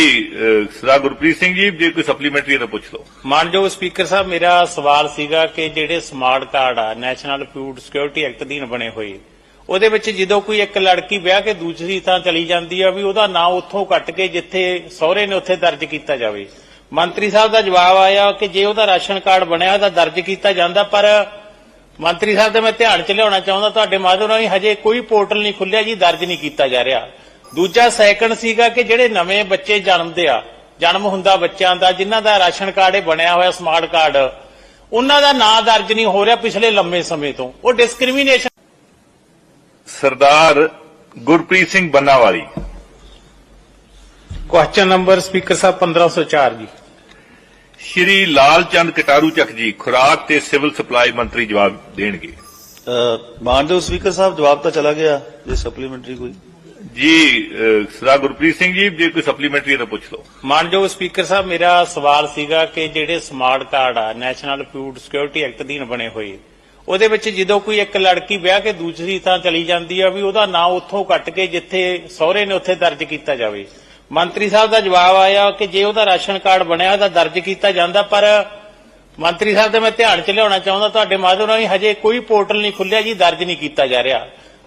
ਸਰਦਾਰ ਗੁਰਪ੍ਰੀਤ ਸਿੰਘ ਜੀ, ਜੇ ਕੋਈ ਸਪਲੀਮੈਂਟਰੀ ਹੈ ਤਾਂ ਪੁੱਛ ਲਓ। ਮਾਨਯੋਗ ਸਪੀਕਰ ਸਾਹਿਬ, ਮੇਰਾ ਸਵਾਲ ਸੀਗਾ ਕਿ ਜਿਹੜੇ ਸਮਾਰਟ ਕਾਰਡ ਆ ਨੈਸ਼ਨਲ ਫੂਡ ਸਿਕਿਉਰਿਟੀ ਐਕਟ ਅਧੀਨ ਬਣੇ ਹੋਏ, ਉਹਦੇ ਵਿੱਚ ਜਦੋਂ ਕੋਈ ਇੱਕ ਲੜਕੀ ਵਿਆਹ ਕੇ ਦੂਸਰੀ ਥਾਂ ਚਲੀ ਜਾਂਦੀ ਆ, ਵੀ ਉਹਦਾ ਨਾਂ ਉੱਥੋਂ ਕੱਟ ਕੇ ਜਿੱਥੇ ਸਹੁਰੇ ਨੇ ਉੱਥੇ ਦਰਜ ਕੀਤਾ ਜਾਵੇ? ਮੰਤਰੀ ਸਾਹਿਬ ਦਾ ਜਵਾਬ ਆਇਆ ਕਿ ਜੇ ਉਹਦਾ ਰਾਸ਼ਨ ਕਾਰਡ ਬਣਿਆ ਉਹਦਾ ਦਰਜ ਕੀਤਾ ਜਾਂਦਾ, ਪਰ ਮੰਤਰੀ ਸਾਹਿਬ ਦੇ ਮੈਂ ਧਿਆਨ ਚ ਲਿਆਉਣਾ ਚਾਹੁੰਦਾ, ਤੁਹਾਡੇ ਮਾਧਿਅਮ ਰਾਹੀਂ ਹਜੇ ਕੋਈ ਪੋਰਟਲ ਨਹੀਂ ਖੁੱਲਿਆ ਜੀ, ਦਰਜ ਨਹੀਂ ਕੀਤਾ ਜਾ ਰਿਹਾ। ਦੂਜਾ ਸੈਕੰਡ ਸੀਗਾ ਕਿ ਜਿਹੜੇ ਨਵੇਂ ਬੱਚੇ ਜਨਮਦੇ ਆ ਜਨਮ ਹੁੰਦਾ ਬੱਚਿਆਂ ਦਾ ਜਿਨ੍ਹਾਂ ਦਾ ਰਾਸ਼ਨ ਕਾਰਡ ਇਹ ਬਣਿਆ ਹੋਇਆ ਸਮਾਰਟ ਕਾਰਡ ਉਹਨਾਂ ਦਾ ਨਾਂ ਦਰਜ ਨਹੀਂ ਹੋ ਰਿਹਾ ਪਿਛਲੇ ਲੰਮੇ ਸਮੇਂ ਤੋਂ। ਉਹ discrimination Sardar Gurpreet Singh Bannawali. Question number speaker ਸਾਹਿਬ 1504 ਜੀ। ਸ਼੍ਰੀ ਲਾਲ ਚੰਦ ਕਟਾਰੂ ਚੱਕ ਜੀ ਖੁਰਾਕ ਤੇ ਸਿਵਲ ਸਪਲਾਈ ਮੰਤਰੀ ਜਵਾਬ ਦੇਣਗੇ। ਮਾਨਯੋਗ ਸਪੀਕਰ ਸਾਹਿਬ ਜਵਾਬ ਤਾਂ ਚਲਾ ਗਿਆ ਜੇ ਸਪਲੀਮੈਂਟਰੀ ਕੋਈ। ਜੀ ਅਹ, ਗੁਰਪ੍ਰੀਤ ਸਿੰਘ ਜੀ ਜੇ ਕੋਈ ਸਪਲੀਮੈਂਟਰੀ ਹੈ ਤਾਂ ਪੁੱਛ ਲਓ। ਮਾਨਯੋਗ ਸਪੀਕਰ ਸਾਹਿਬ ਮੇਰਾ ਸਵਾਲ ਸੀਗਾ ਕਿ ਜਿਹੜੇ ਸਮਾਰਟ ਕਾਰਡ ਆ ਨੈਸ਼ਨਲ ਫੂਡ ਸਿਕਿਉਰਿਟੀ ਐਕਟ ਅਧੀਨ ਬਣੇ ਹੋਏ ਉਹਦੇ ਵਿੱਚ ਜਦੋਂ ਕੋਈ ਇੱਕ ਲੜਕੀ ਵਿਆਹ ਕੇ ਦੂਸਰੀ ਥਾਂ ਚਲੀ ਜਾਂਦੀ ਆ ਵੀ ਉਹਦਾ ਨਾਂ ਉੱਥੋਂ ਕੱਟ ਕੇ ਜਿੱਥੇ ਸਹੁਰੇ ਨੇ ਉੱਥੇ ਦਰਜ ਕੀਤਾ ਜਾਵੇ? ਮੰਤਰੀ ਸਾਹਿਬ ਦਾ ਜਵਾਬ ਆਇਆ ਕਿ ਜੇ ਉਹਦਾ ਰਾਸ਼ਨ ਕਾਰਡ ਬਣਿਆ ਉਹਦਾ ਦਰਜ ਕੀਤਾ ਜਾਂਦਾ ਪਰ ਮੰਤਰੀ ਸਾਹਿਬ ਦੇ ਮੈਂ ਧਿਆਨ ਚ ਲਿਆਉਣਾ ਚਾਹੁੰਦਾ ਤੁਹਾਡੇ ਮਾਧਿਅਮ ਰਾਹੀਂ ਹਜੇ ਕੋਈ ਪੋਰਟਲ ਨਹੀਂ ਖੁੱਲਿਆ ਜੀ ਦਰਜ ਨਹੀਂ ਕੀਤਾ ਜਾ ਰਿਹਾ।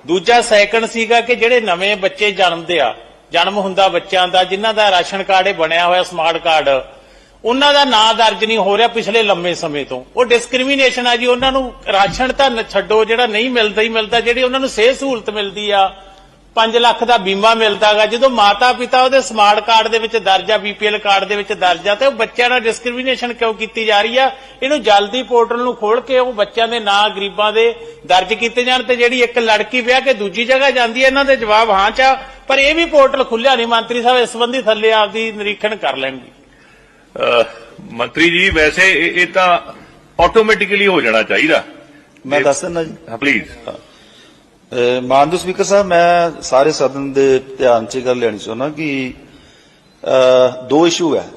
ਦੂਜਾ ਸੈਕੰਡ ਸੀਗਾ ਕਿ ਜਿਹੜੇ ਨਵੇਂ ਬੱਚੇ ਜਨਮਦੇ ਆ, ਜਨਮ ਹੁੰਦਾ ਬੱਚਿਆਂ ਦਾ, ਜਿਨ੍ਹਾਂ ਦਾ ਰਾਸ਼ਨ ਕਾਰਡ ਇਹ ਬਣਿਆ ਹੋਇਆ ਸਮਾਰਟ ਕਾਰਡ ਉਹਨਾਂ ਦਾ ਨਾਂ ਦਰਜ ਨਹੀਂ ਹੋ ਰਿਹਾ ਪਿਛਲੇ ਲੰਮੇ ਸਮੇਂ ਤੋਂ। ਉਹ ਡਿਸਕ੍ਰਿਮੀਨੇਸ਼ਨ ਆ ਜੀ, ਉਹਨਾਂ ਨੂੰ ਰਾਸ਼ਨ ਤਾਂ ਛੱਡੋ, ਜਿਹੜਾ ਨਹੀਂ ਮਿਲਦਾ ਹੀ ਮਿਲਦਾ, ਜਿਹੜੀ ਉਹਨਾਂ ਨੂੰ ਸਿਹਤ ਸਹੂਲਤ ਮਿਲਦੀ ਆ 5 ਲੱਖ ਦਾ ਬੀਮਾ ਮਿਲਦਾਗਾ। ਜਦੋਂ ਮਾਤਾ ਪਿਤਾ ਉਹਦੇ ਸਮਾਰਟ ਕਾਰਡ ਦੇ ਵਿੱਚ ਦਰਜ ਆ ਬੀਪੀਐਲ ਕਾਰਡ ਦੇ ਵਿੱਚ ਦਰਜ ਆ ਤੇ ਉਹ ਬੱਚਿਆਂ ਨਾਲ ਡਿਸਕ੍ਰਿਮੀਨੇਸ਼ਨ ਕਿਉਂ ਕੀਤੀ ਜਾ ਰਹੀ ਆ? ਇਹਨੂੰ ਜਲਦੀ ਪੋਰਟਲ ਨੂੰ ਖੋਲ ਕੇ ਉਹ ਬੱਚਿਆਂ ਦੇ ਨਾਂ ਗਰੀਬਾਂ ਦੇ ਦਰਜ ਕੀਤੇ ਜਾਣ ਤੇ ਜਿਹੜੀ ਇੱਕ ਲੜਕੀ ਵਿਆਹ ਕੇ ਦੂਜੀ ਜਗ੍ਹਾ ਜਾਂਦੀ ਹੈ ਇਹਨਾਂ ਦੇ ਜਵਾਬ ਹਾਂ ਚ ਆ। ਪਰ ਇਹ ਵੀ ਪੋਰਟਲ ਖੁੱਲਿਆ ਨਹੀਂ। ਮੰਤਰੀ ਸਾਹਿਬ ਇਸ ਸੰਬੰਧੀ ਥੱਲੇ ਆਪਦੀ ਨਿਰੀਖਣ ਕਰ ਲੈਣਗੇ। ਮੰਤਰੀ ਜੀ ਵੈਸੇ ਇਹ ਤਾਂ ਆਟੋਮੈਟਿਕਲੀ ਹੋ ਜਾਣਾ ਚਾਹੀਦਾ। ਮੈਂ ਦੱਸ ਦਿੰਦਾ ਜੀ। ਹਾਂ ਪਲੀਜ਼ ਮਾਨਯੋਗ ਸਪੀਕਰ ਸਾਹਿਬ, ਮੈਂ ਸਾਰੇ ਸਦਨ ਦੇ ਧਿਆਨ 'ਚ ਗੱਲ ਲੈਣੀ ਚਾਹੁੰਦਾ ਕਿ ਦੋ ਇਸ਼ੂ ਹੈ।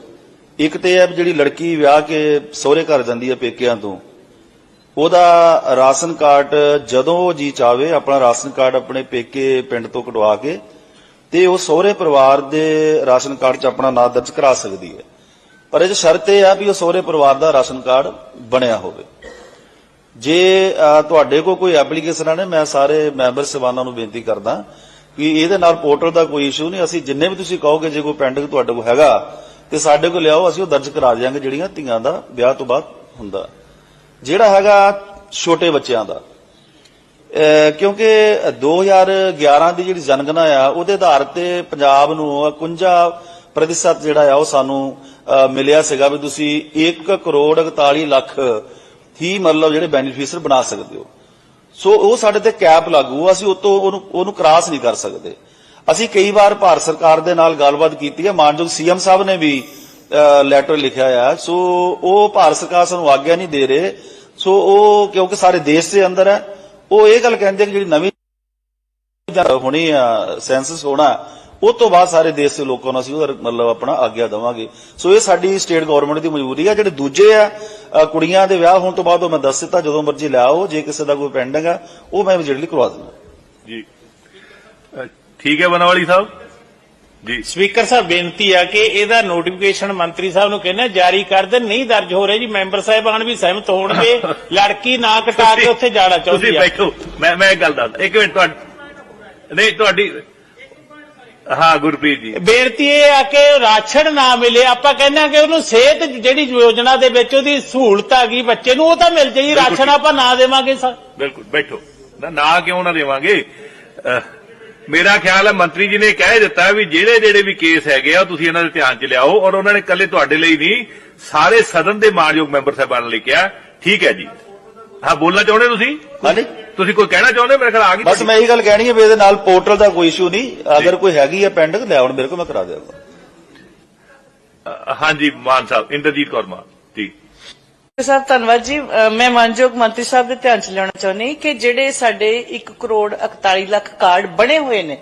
ਇੱਕ ਤੇ ਹੈ ਜਿਹੜੀ ਲੜਕੀ ਵਿਆਹ ਕੇ ਸਹੁਰੇ ਘਰ ਜਾਂਦੀ ਹੈ ਪੇਕਿਆਂ ਤੋਂ, ਉਹਦਾ ਰਾਸ਼ਨ ਕਾਰਡ ਜਦੋਂ ਉਹ ਜੀ ਚਾਵੇ ਆਪਣਾ ਰਾਸ਼ਨ ਕਾਰਡ ਆਪਣੇ ਪੇਕੇ ਪਿੰਡ ਤੋਂ ਕਢਵਾ ਕੇ ਤੇ ਉਹ ਸਹੁਰੇ ਪਰਿਵਾਰ ਦੇ ਰਾਸ਼ਨ ਕਾਰਡ 'ਚ ਆਪਣਾ ਨਾਂ ਦਰਜ ਕਰਾ ਸਕਦੀ ਹੈ। ਪਰ ਇਹ ਸ਼ਰਤ ਇਹ ਆ ਵੀ ਉਹ ਸਹੁਰੇ ਪਰਿਵਾਰ ਦਾ ਰਾਸ਼ਨ ਕਾਰਡ ਬਣਿਆ ਹੋਵੇ। ਜੇ ਤੁਹਾਡੇ ਕੋਲ ਕੋਈ ਐਪਲੀਕੇਸ਼ਨ ਨੇ ਮੈਂ ਸਾਰੇ ਮੈਂਬਰ ਸਭਾਨਾਂ ਨੂੰ ਬੇਨਤੀ ਕਰਦਾ ਕਿ ਇਹਦੇ ਨਾਲ ਪੋਰਟਲ ਦਾ ਕੋਈ ਇਸ਼ੂ ਨਹੀਂ। ਅਸੀਂ ਜਿੰਨੇ ਵੀ ਤੁਸੀਂ ਕਹੋਗੇ ਜੇ ਕੋਈ ਪੈਂਡਿੰਗ ਤੁਹਾਡੇ ਕੋਲ ਹੈਗਾ ਤੇ ਸਾਡੇ ਕੋਲ ਲਿਆਓ ਅਸੀਂ ਉਹ ਦਰਜ ਕਰਾ ਦਿਆਂਗੇ ਜਿਹੜੀਆਂ ਧੀਆਂ ਦਾ ਵਿਆਹ ਤੋਂ ਬਾਅਦ ਹੁੰਦਾ। ਜਿਹੜਾ ਹੈਗਾ ਛੋਟੇ ਬੱਚਿਆਂ ਦਾ ਅਹ, ਕਿਉਂਕਿ 2011 ਦੀ ਜਿਹੜੀ ਜਨਗਣਨਾ ਆ ਉਹਦੇ ਆਧਾਰ ਤੇ ਪੰਜਾਬ ਨੂੰ 51 ਪ੍ਰਤੀਸ਼ਤ ਜਿਹੜਾ ਆ ਉਹ ਸਾਨੂੰ ਮਿਲਿਆ ਸੀਗਾ ਵੀ ਤੁਸੀਂ 1 ਕਰੋੜ 41 ਲੱਖ ਹੀ ਮਤਲਬ ਜਿਹੜੇ ਬੈਨੀਫੀਸ਼ੀਅਰ ਬਣਾ ਸਕਦੇ ਹੋ। ਸੋ ਉਹ ਸਾਡੇ ਤੇ ਕੈਪ ਲਾਗੂ ਆ ਅਸੀਂ ਉਤੋਂ ਉਹਨੂੰ ਉਹਨੂੰ ਕ੍ਰਾਸ ਨਹੀਂ ਕਰ ਸਕਦੇ। ਅਸੀਂ ਕਈ ਵਾਰ ਭਾਰਤ ਸਰਕਾਰ ਦੇ ਨਾਲ ਗੱਲਬਾਤ ਕੀਤੀ ਹੈ। ਮਾਨਯੋਗ ਸੀਐਮ ਸਾਹਿਬ ਨੇ ਵੀ ਲੈਟਰ ਲਿਖਿਆ ਆ। ਸੋ ਉਹ ਭਾਰਤ ਸਰਕਾਰ ਸਾਨੂੰ ਆਗਿਆ ਨਹੀਂ ਦੇ ਰਹੇ। ਸੋ ਉਹ ਕਿਉਂਕਿ ਸਾਰੇ ਦੇਸ਼ ਦੇ ਅੰਦਰ ਹੈ। ਉਹ ਇਹ ਗੱਲ ਕਹਿੰਦੇ ਕਿ ਜਿਹੜੀ ਨਵੀਂ ਹੋਣੀ ਆ ਸੈਂਸਸ ਹੋਣਾ ਉਹ ਤੋਂ ਬਾਅਦ ਸਾਰੇ ਦੇਸ਼ ਦੇ ਲੋਕਾਂ ਨੂੰ ਅਸੀਂ ਉਹਦਾ ਮਤਲਬ ਆਪਣਾ ਆਗਿਆ ਦੇਵਾਂਗੇ। ਸੋ ਇਹ ਸਾਡੀ ਸਟੇਟ ਗਵਰਨਮੈਂਟ ਦੀ ਮਜਬੂਰੀ ਆ। ਜਿਹੜੇ ਦੂਜੇ ਆ ਕੁੜੀਆਂ ਦੇ ਵਿਆਹ ਹੋਣ ਤੋਂ ਬਾਅਦ ਉਹ ਮੈਂ ਦੱਸ ਦਿੱਤਾ ਜਦੋਂ ਮਰਜ਼ੀ ਲਿਆਓ ਜੇ ਕਿਸੇ ਦਾ ਕੋਈ ਪੈਂਡਿੰਗ ਆ ਉਹ ਮੈਂ ਇਮੀਡੀਏਟਲੀ ਕਰਵਾ ਦਿੰਦਾ। ਜੀ। ਠੀਕ ਹੈ ਬਨਵਾਲੀ ਸਾਹਿਬ? ਜੀ। ਸਪੀਕਰ ਸਾਹਿਬ ਬੇਨਤੀ ਆ ਕਿ ਇਹਦਾ ਨੋਟੀਫਿਕੇਸ਼ਨ ਮੰਤਰੀ ਸਾਹਿਬ ਨੂੰ ਕਹਿੰਦੇ ਜਾਰੀ ਕਰ ਦੇਣ ਨਹੀਂ ਦਰਜ ਹੋ ਰਿਹਾ ਜੀ ਮੈਂਬਰ ਸਾਹਿਬਾਨ ਵੀ ਸਹਿਮਤ ਹੋਣਗੇ ਲੜਕੀ ਨਾ ਕਟਾ ਕੇ ਉੱਥੇ ਜਾਣਾ ਤੁਸੀਂ ਚਾਹੁੰਦੀ ਆ। ਬੈਠੋ। ਮੈਂ ਮੈਂ ਇੱਕ ਗੱਲ ਦੱਸਦਾ। ਇੱਕ ਮਿੰਟ ਤੁਹਾਡੀ ਨਹੀਂ ਤੁਹਾਡੀ ਹਾਂ ਗੁਰਪ੍ਰੀਤ ਜੀ। ਬੇਨਤੀ ਇਹ ਆ ਕਿ ਰਾਸ਼ਨ ਨਾ ਮਿਲੇ ਆਪਾਂ ਕਹਿੰਦੇ ਆ ਕਿ ਉਹਨੂੰ ਸਿਹਤ ਜਿਹੜੀ ਯੋਜਨਾ ਦੇ ਵਿੱਚ ਉਹਦੀ ਸਹੂਲਤ ਆ ਗਈ ਬੱਚੇ ਨੂੰ ਉਹ ਤਾਂ ਮਿਲ ਜਾਈ ਰਾਸ਼ਨ ਆਪਾਂ ਨਾ ਦੇਵਾਂਗੇ ਸਰ। ਬਿਲਕੁਲ ਬੈਠੋ। ਨਾ ਨਾ ਕਿਉਂ ਨਾ ਦੇਵਾਂਗੇ? ਮੇਰਾ ਖਿਆਲ ਹੈ ਮੰਤਰੀ ਜੀ ਨੇ ਕਹਿ ਦਿੱਤਾ ਵੀ ਜਿਹੜੇ ਜਿਹੜੇ ਵੀ ਕੇਸ ਹੈਗੇ ਆ ਤੁਸੀਂ ਇਹਨਾਂ ਦੇ ਧਿਆਨ 'ਚ ਲਿਆਓ ਔਰ ਉਹਨਾਂ ਨੇ ਇਕੱਲੇ ਤੁਹਾਡੇ ਲਈ ਨਹੀਂ ਸਾਰੇ ਸਦਨ ਦੇ ਮਾਨਯੋਗ ਮੈਂਬਰ ਸਾਹਿਬਾਨ ਲਈ ਕਿਹਾ। ਠੀਕ ਹੈ ਜੀ। ਹਾਂ ਬੋਲਣਾ ਚਾਹੁੰਦੇ ਤੁਸੀਂ? ਹਾਂਜੀ। ਤੁਸੀਂ ਕੋਈ ਕਹਿਣਾ ਚਾਹੁੰਦੇ ਮੇਰੇ ਖਿਆਲ ਆ ਗਈ ਬਸ। ਮੈਂ ਇਹੀ ਗੱਲ ਕਹਿਣੀ ਹੈ ਵੀ ਇਹਦੇ ਨਾਲ ਪੋਰਟਲ ਦਾ ਕੋਈ ਇਸ਼ੂ ਨਹੀਂ। ਅਗਰ ਕੋਈ ਹੈਗੀ ਹੈ ਪੈਂਡਿੰਗ ਲੈ ਆਉਣ ਮੇਰੇ ਕੋਲ ਮੈਂ ਕਰਾ ਦਿਆਂਗਾ। ਹਾਂਜੀ ਮਾਨ ਸਾਹਿਬ ਇੰਦਰਜੀਤ ਕੌਰ ਮਾਨ ਜੀ। ਸਾਹਿਬ ਧੰਨਵਾਦ ਜੀ। ਮੈਂ ਮਾਨਯੋਗ ਮੰਤਰੀ ਸਾਹਿਬ ਦੇ ਧਿਆਨ ਚ ਲਿਆਉਣਾ ਚਾਹੁੰਦੀ ਕਿ ਜਿਹੜੇ ਸਾਡੇ 1 ਕਰੋੜ 41 ਲੱਖ ਕਾਰਡ ਬਣੇ ਹੋਏ ਨੇ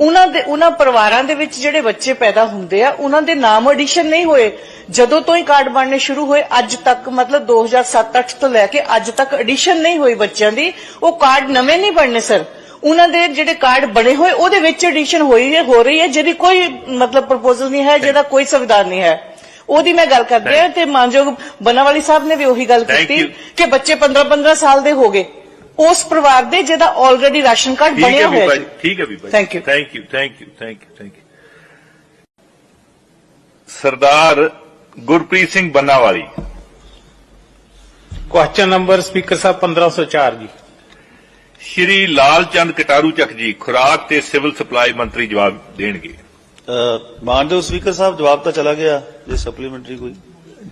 ਉਹਨਾਂ ਦੇ ਉਹਨਾਂ ਪਰਿਵਾਰਾਂ ਦੇ ਵਿੱਚ ਜਿਹੜੇ ਬੱਚੇ ਪੈਦਾ ਹੁੰਦੇ ਆ ਉਹਨਾਂ ਦੇ ਨਾਮ ਐਡੀਸ਼ਨ ਨਹੀਂ ਹੋਏ। ਜਦੋਂ ਤੋਂ ਹੀ ਕਾਰਡ ਬਣਨੇ ਸ਼ੁਰੂ ਹੋਏ ਅੱਜ ਤੱਕ ਮਤਲਬ 2007-8 ਤੋਂ ਲੈ ਕੇ ਅੱਜ ਤੱਕ ਐਡੀਸ਼ਨ ਨਹੀਂ ਹੋਈ ਬੱਚਿਆਂ ਦੀ। ਉਹ ਕਾਰਡ ਨਵੇਂ ਨਹੀਂ ਬਣਨੇ ਸਰ। ਉਹਨਾਂ ਦੇ ਜਿਹੜੇ ਕਾਰਡ ਬਣੇ ਹੋਏ ਉਹਦੇ ਵਿੱਚ ਐਡੀਸ਼ਨ ਹੋਈ ਹੈ ਹੋ ਰਹੀ ਹੈ ਜਿਹਦੀ ਕੋਈ ਮਤਲਬ ਪ੍ਰਪੋਜ਼ਲ ਨਹੀਂ ਹੈ ਜਿਹਦਾ ਕੋਈ ਸੰਵਿਧਾਨ ਨਹੀਂ ਹੈ। ਉਹਦੀ ਮੈਂ ਗੱਲ ਕਰਦੀ ਹਾਂ ਤੇ ਮਾਨਯੋਗ ਬਨਾਵਾਲੀ ਸਾਹਿਬ ਨੇ ਵੀ ਉਹੀ ਗੱਲ ਕੀਤੀ. ਕਿ ਬੱਚੇ 15-15 ਸਾਲ ਦੇ ਹੋ ਗਏ। ਉਸ ਪਰਿਵਾਰ ਦੇ ਜਿਹਦਾ ਆਲਰੇਡੀ ਰਾਸ਼ਨ ਕਾਰਡ ਠੀਕ ਹੈ ਬਣਿਆ ਹੋਇਆ ਬੀਬਾ ਹੈ ਜੀ ਠੀਕ ਹੈ ਬੀਬਾ Thank you. Thank you thank you thank you thank you Sardar Gurpreet Singh Bannawali. Question number speaker ਸਾਹਿਬ 1504 ਜੀ। ਸ਼੍ਰੀ ਲਾਲ ਚੰਦ ਕਟਾਰੂ ਚੱਕ ਜੀ ਖੁਰਾਕ ਤੇ ਸਿਵਲ ਸਪਲਾਈ ਮੰਤਰੀ ਜਵਾਬ ਦੇਣਗੇ। ਮਾਨਯੋਗ ਸਪੀਕਰ ਸਾਹਿਬ ਜਵਾਬ ਤਾਂ ਚਲਾ ਗਿਆ ਜੇ ਸਪਲੀਮੈਂਟਰੀ ਕੋਈ।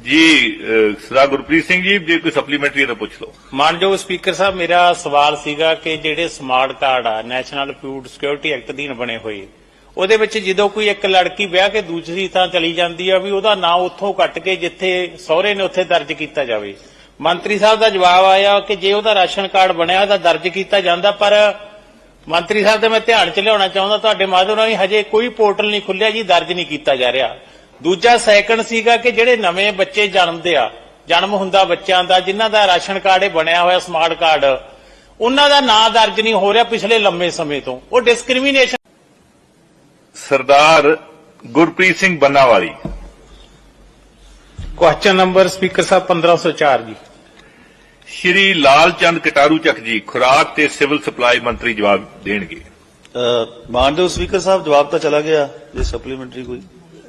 ਜੀ ਸਰਦਾਰ ਗੁਰਪ੍ਰੀਤ ਸਿੰਘ ਜੀ, ਜੇ ਕੋਈ ਸਪਲੀਮੈਂਟਰੀ ਤਾਂ ਪੁੱਛ ਲਓ। ਮਾਨਯੋਗ ਸਪੀਕਰ ਸਾਹਿਬ, ਮੇਰਾ ਸਵਾਲ ਸੀਗਾ ਕਿ ਜਿਹੜੇ ਸਮਾਰਟ ਕਾਰਡ ਆ ਨੈਸ਼ਨਲ ਫੂਡ ਸਿਕਿਉਰਿਟੀ ਐਕਟ ਅਧੀਨ ਬਣੇ ਹੋਏ, ਉਹਦੇ ਵਿੱਚ ਜਦੋਂ ਕੋਈ ਇੱਕ ਲੜਕੀ ਵਿਆਹ ਕੇ ਦੂਸਰੀ ਥਾਂ ਚਲੀ ਜਾਂਦੀ ਆ, ਵੀ ਉਹਦਾ ਨਾਂ ਉੱਥੋਂ ਕੱਟ ਕੇ ਜਿੱਥੇ ਸਹੁਰੇ ਨੇ ਉੱਥੇ ਦਰਜ ਕੀਤਾ ਜਾਵੇ। ਮੰਤਰੀ ਸਾਹਿਬ ਦਾ ਜਵਾਬ ਆਇਆ ਕਿ ਜੇ ਉਹਦਾ ਰਾਸ਼ਨ ਕਾਰਡ ਬਣਿਆ ਉਹਦਾ ਦਰਜ ਕੀਤਾ ਜਾਂਦਾ, ਪਰ ਮੰਤਰੀ ਸਾਹਿਬ ਦੇ ਮੈਂ ਧਿਆਨ ਚ ਲਿਆਉਣਾ ਚਾਹੁੰਦਾ, ਤੁਹਾਡੇ ਮਾਧਿਅਮ ਰਾਹੀਂ ਹਜੇ ਕੋਈ ਪੋਰਟਲ ਨਹੀਂ ਖੁੱਲਿਆ ਜੀ, ਦਰਜ ਨਹੀਂ ਕੀਤਾ ਜਾ ਰਿਹਾ। ਦੂਜਾ ਸੈਕੰਡ ਸੀਗਾ ਕਿ ਜਿਹੜੇ ਨਵੇਂ ਬੱਚੇ ਜਨਮਦੇ ਆ ਜਨਮ ਹੁੰਦਾ ਬੱਚਿਆਂ ਦਾ ਜਿਨ੍ਹਾਂ ਦਾ ਰਾਸ਼ਨ ਕਾਰਡ ਇਹ ਬਣਿਆ ਹੋਇਆ ਸਮਾਰਟ ਕਾਰਡ ਉਹਨਾਂ ਦਾ ਨਾਂ ਦਰਜ ਨਹੀਂ ਹੋ ਰਿਹਾ ਪਿਛਲੇ ਲੰਮੇ ਸਮੇਂ ਤੋਂ। ਉਹ discrimination Sardar Gurpreet Singh Bannawali. Question number speaker ਸਾਹਿਬ 1504 ਜੀ। ਸ਼੍ਰੀ ਲਾਲ ਚੰਦ ਕਟਾਰੂ ਚੱਕ ਜੀ ਖੁਰਾਕ ਤੇ ਸਿਵਲ ਸਪਲਾਈ ਮੰਤਰੀ ਜਵਾਬ ਦੇਣਗੇ। ਮਾਨਯੋਗ ਸਪੀਕਰ ਸਾਹਿਬ ਜਵਾਬ ਤਾਂ ਚਲਾ ਗਿਆ ਜੇ ਸਪਲੀਮੈਂਟਰੀ ਕੋਈ।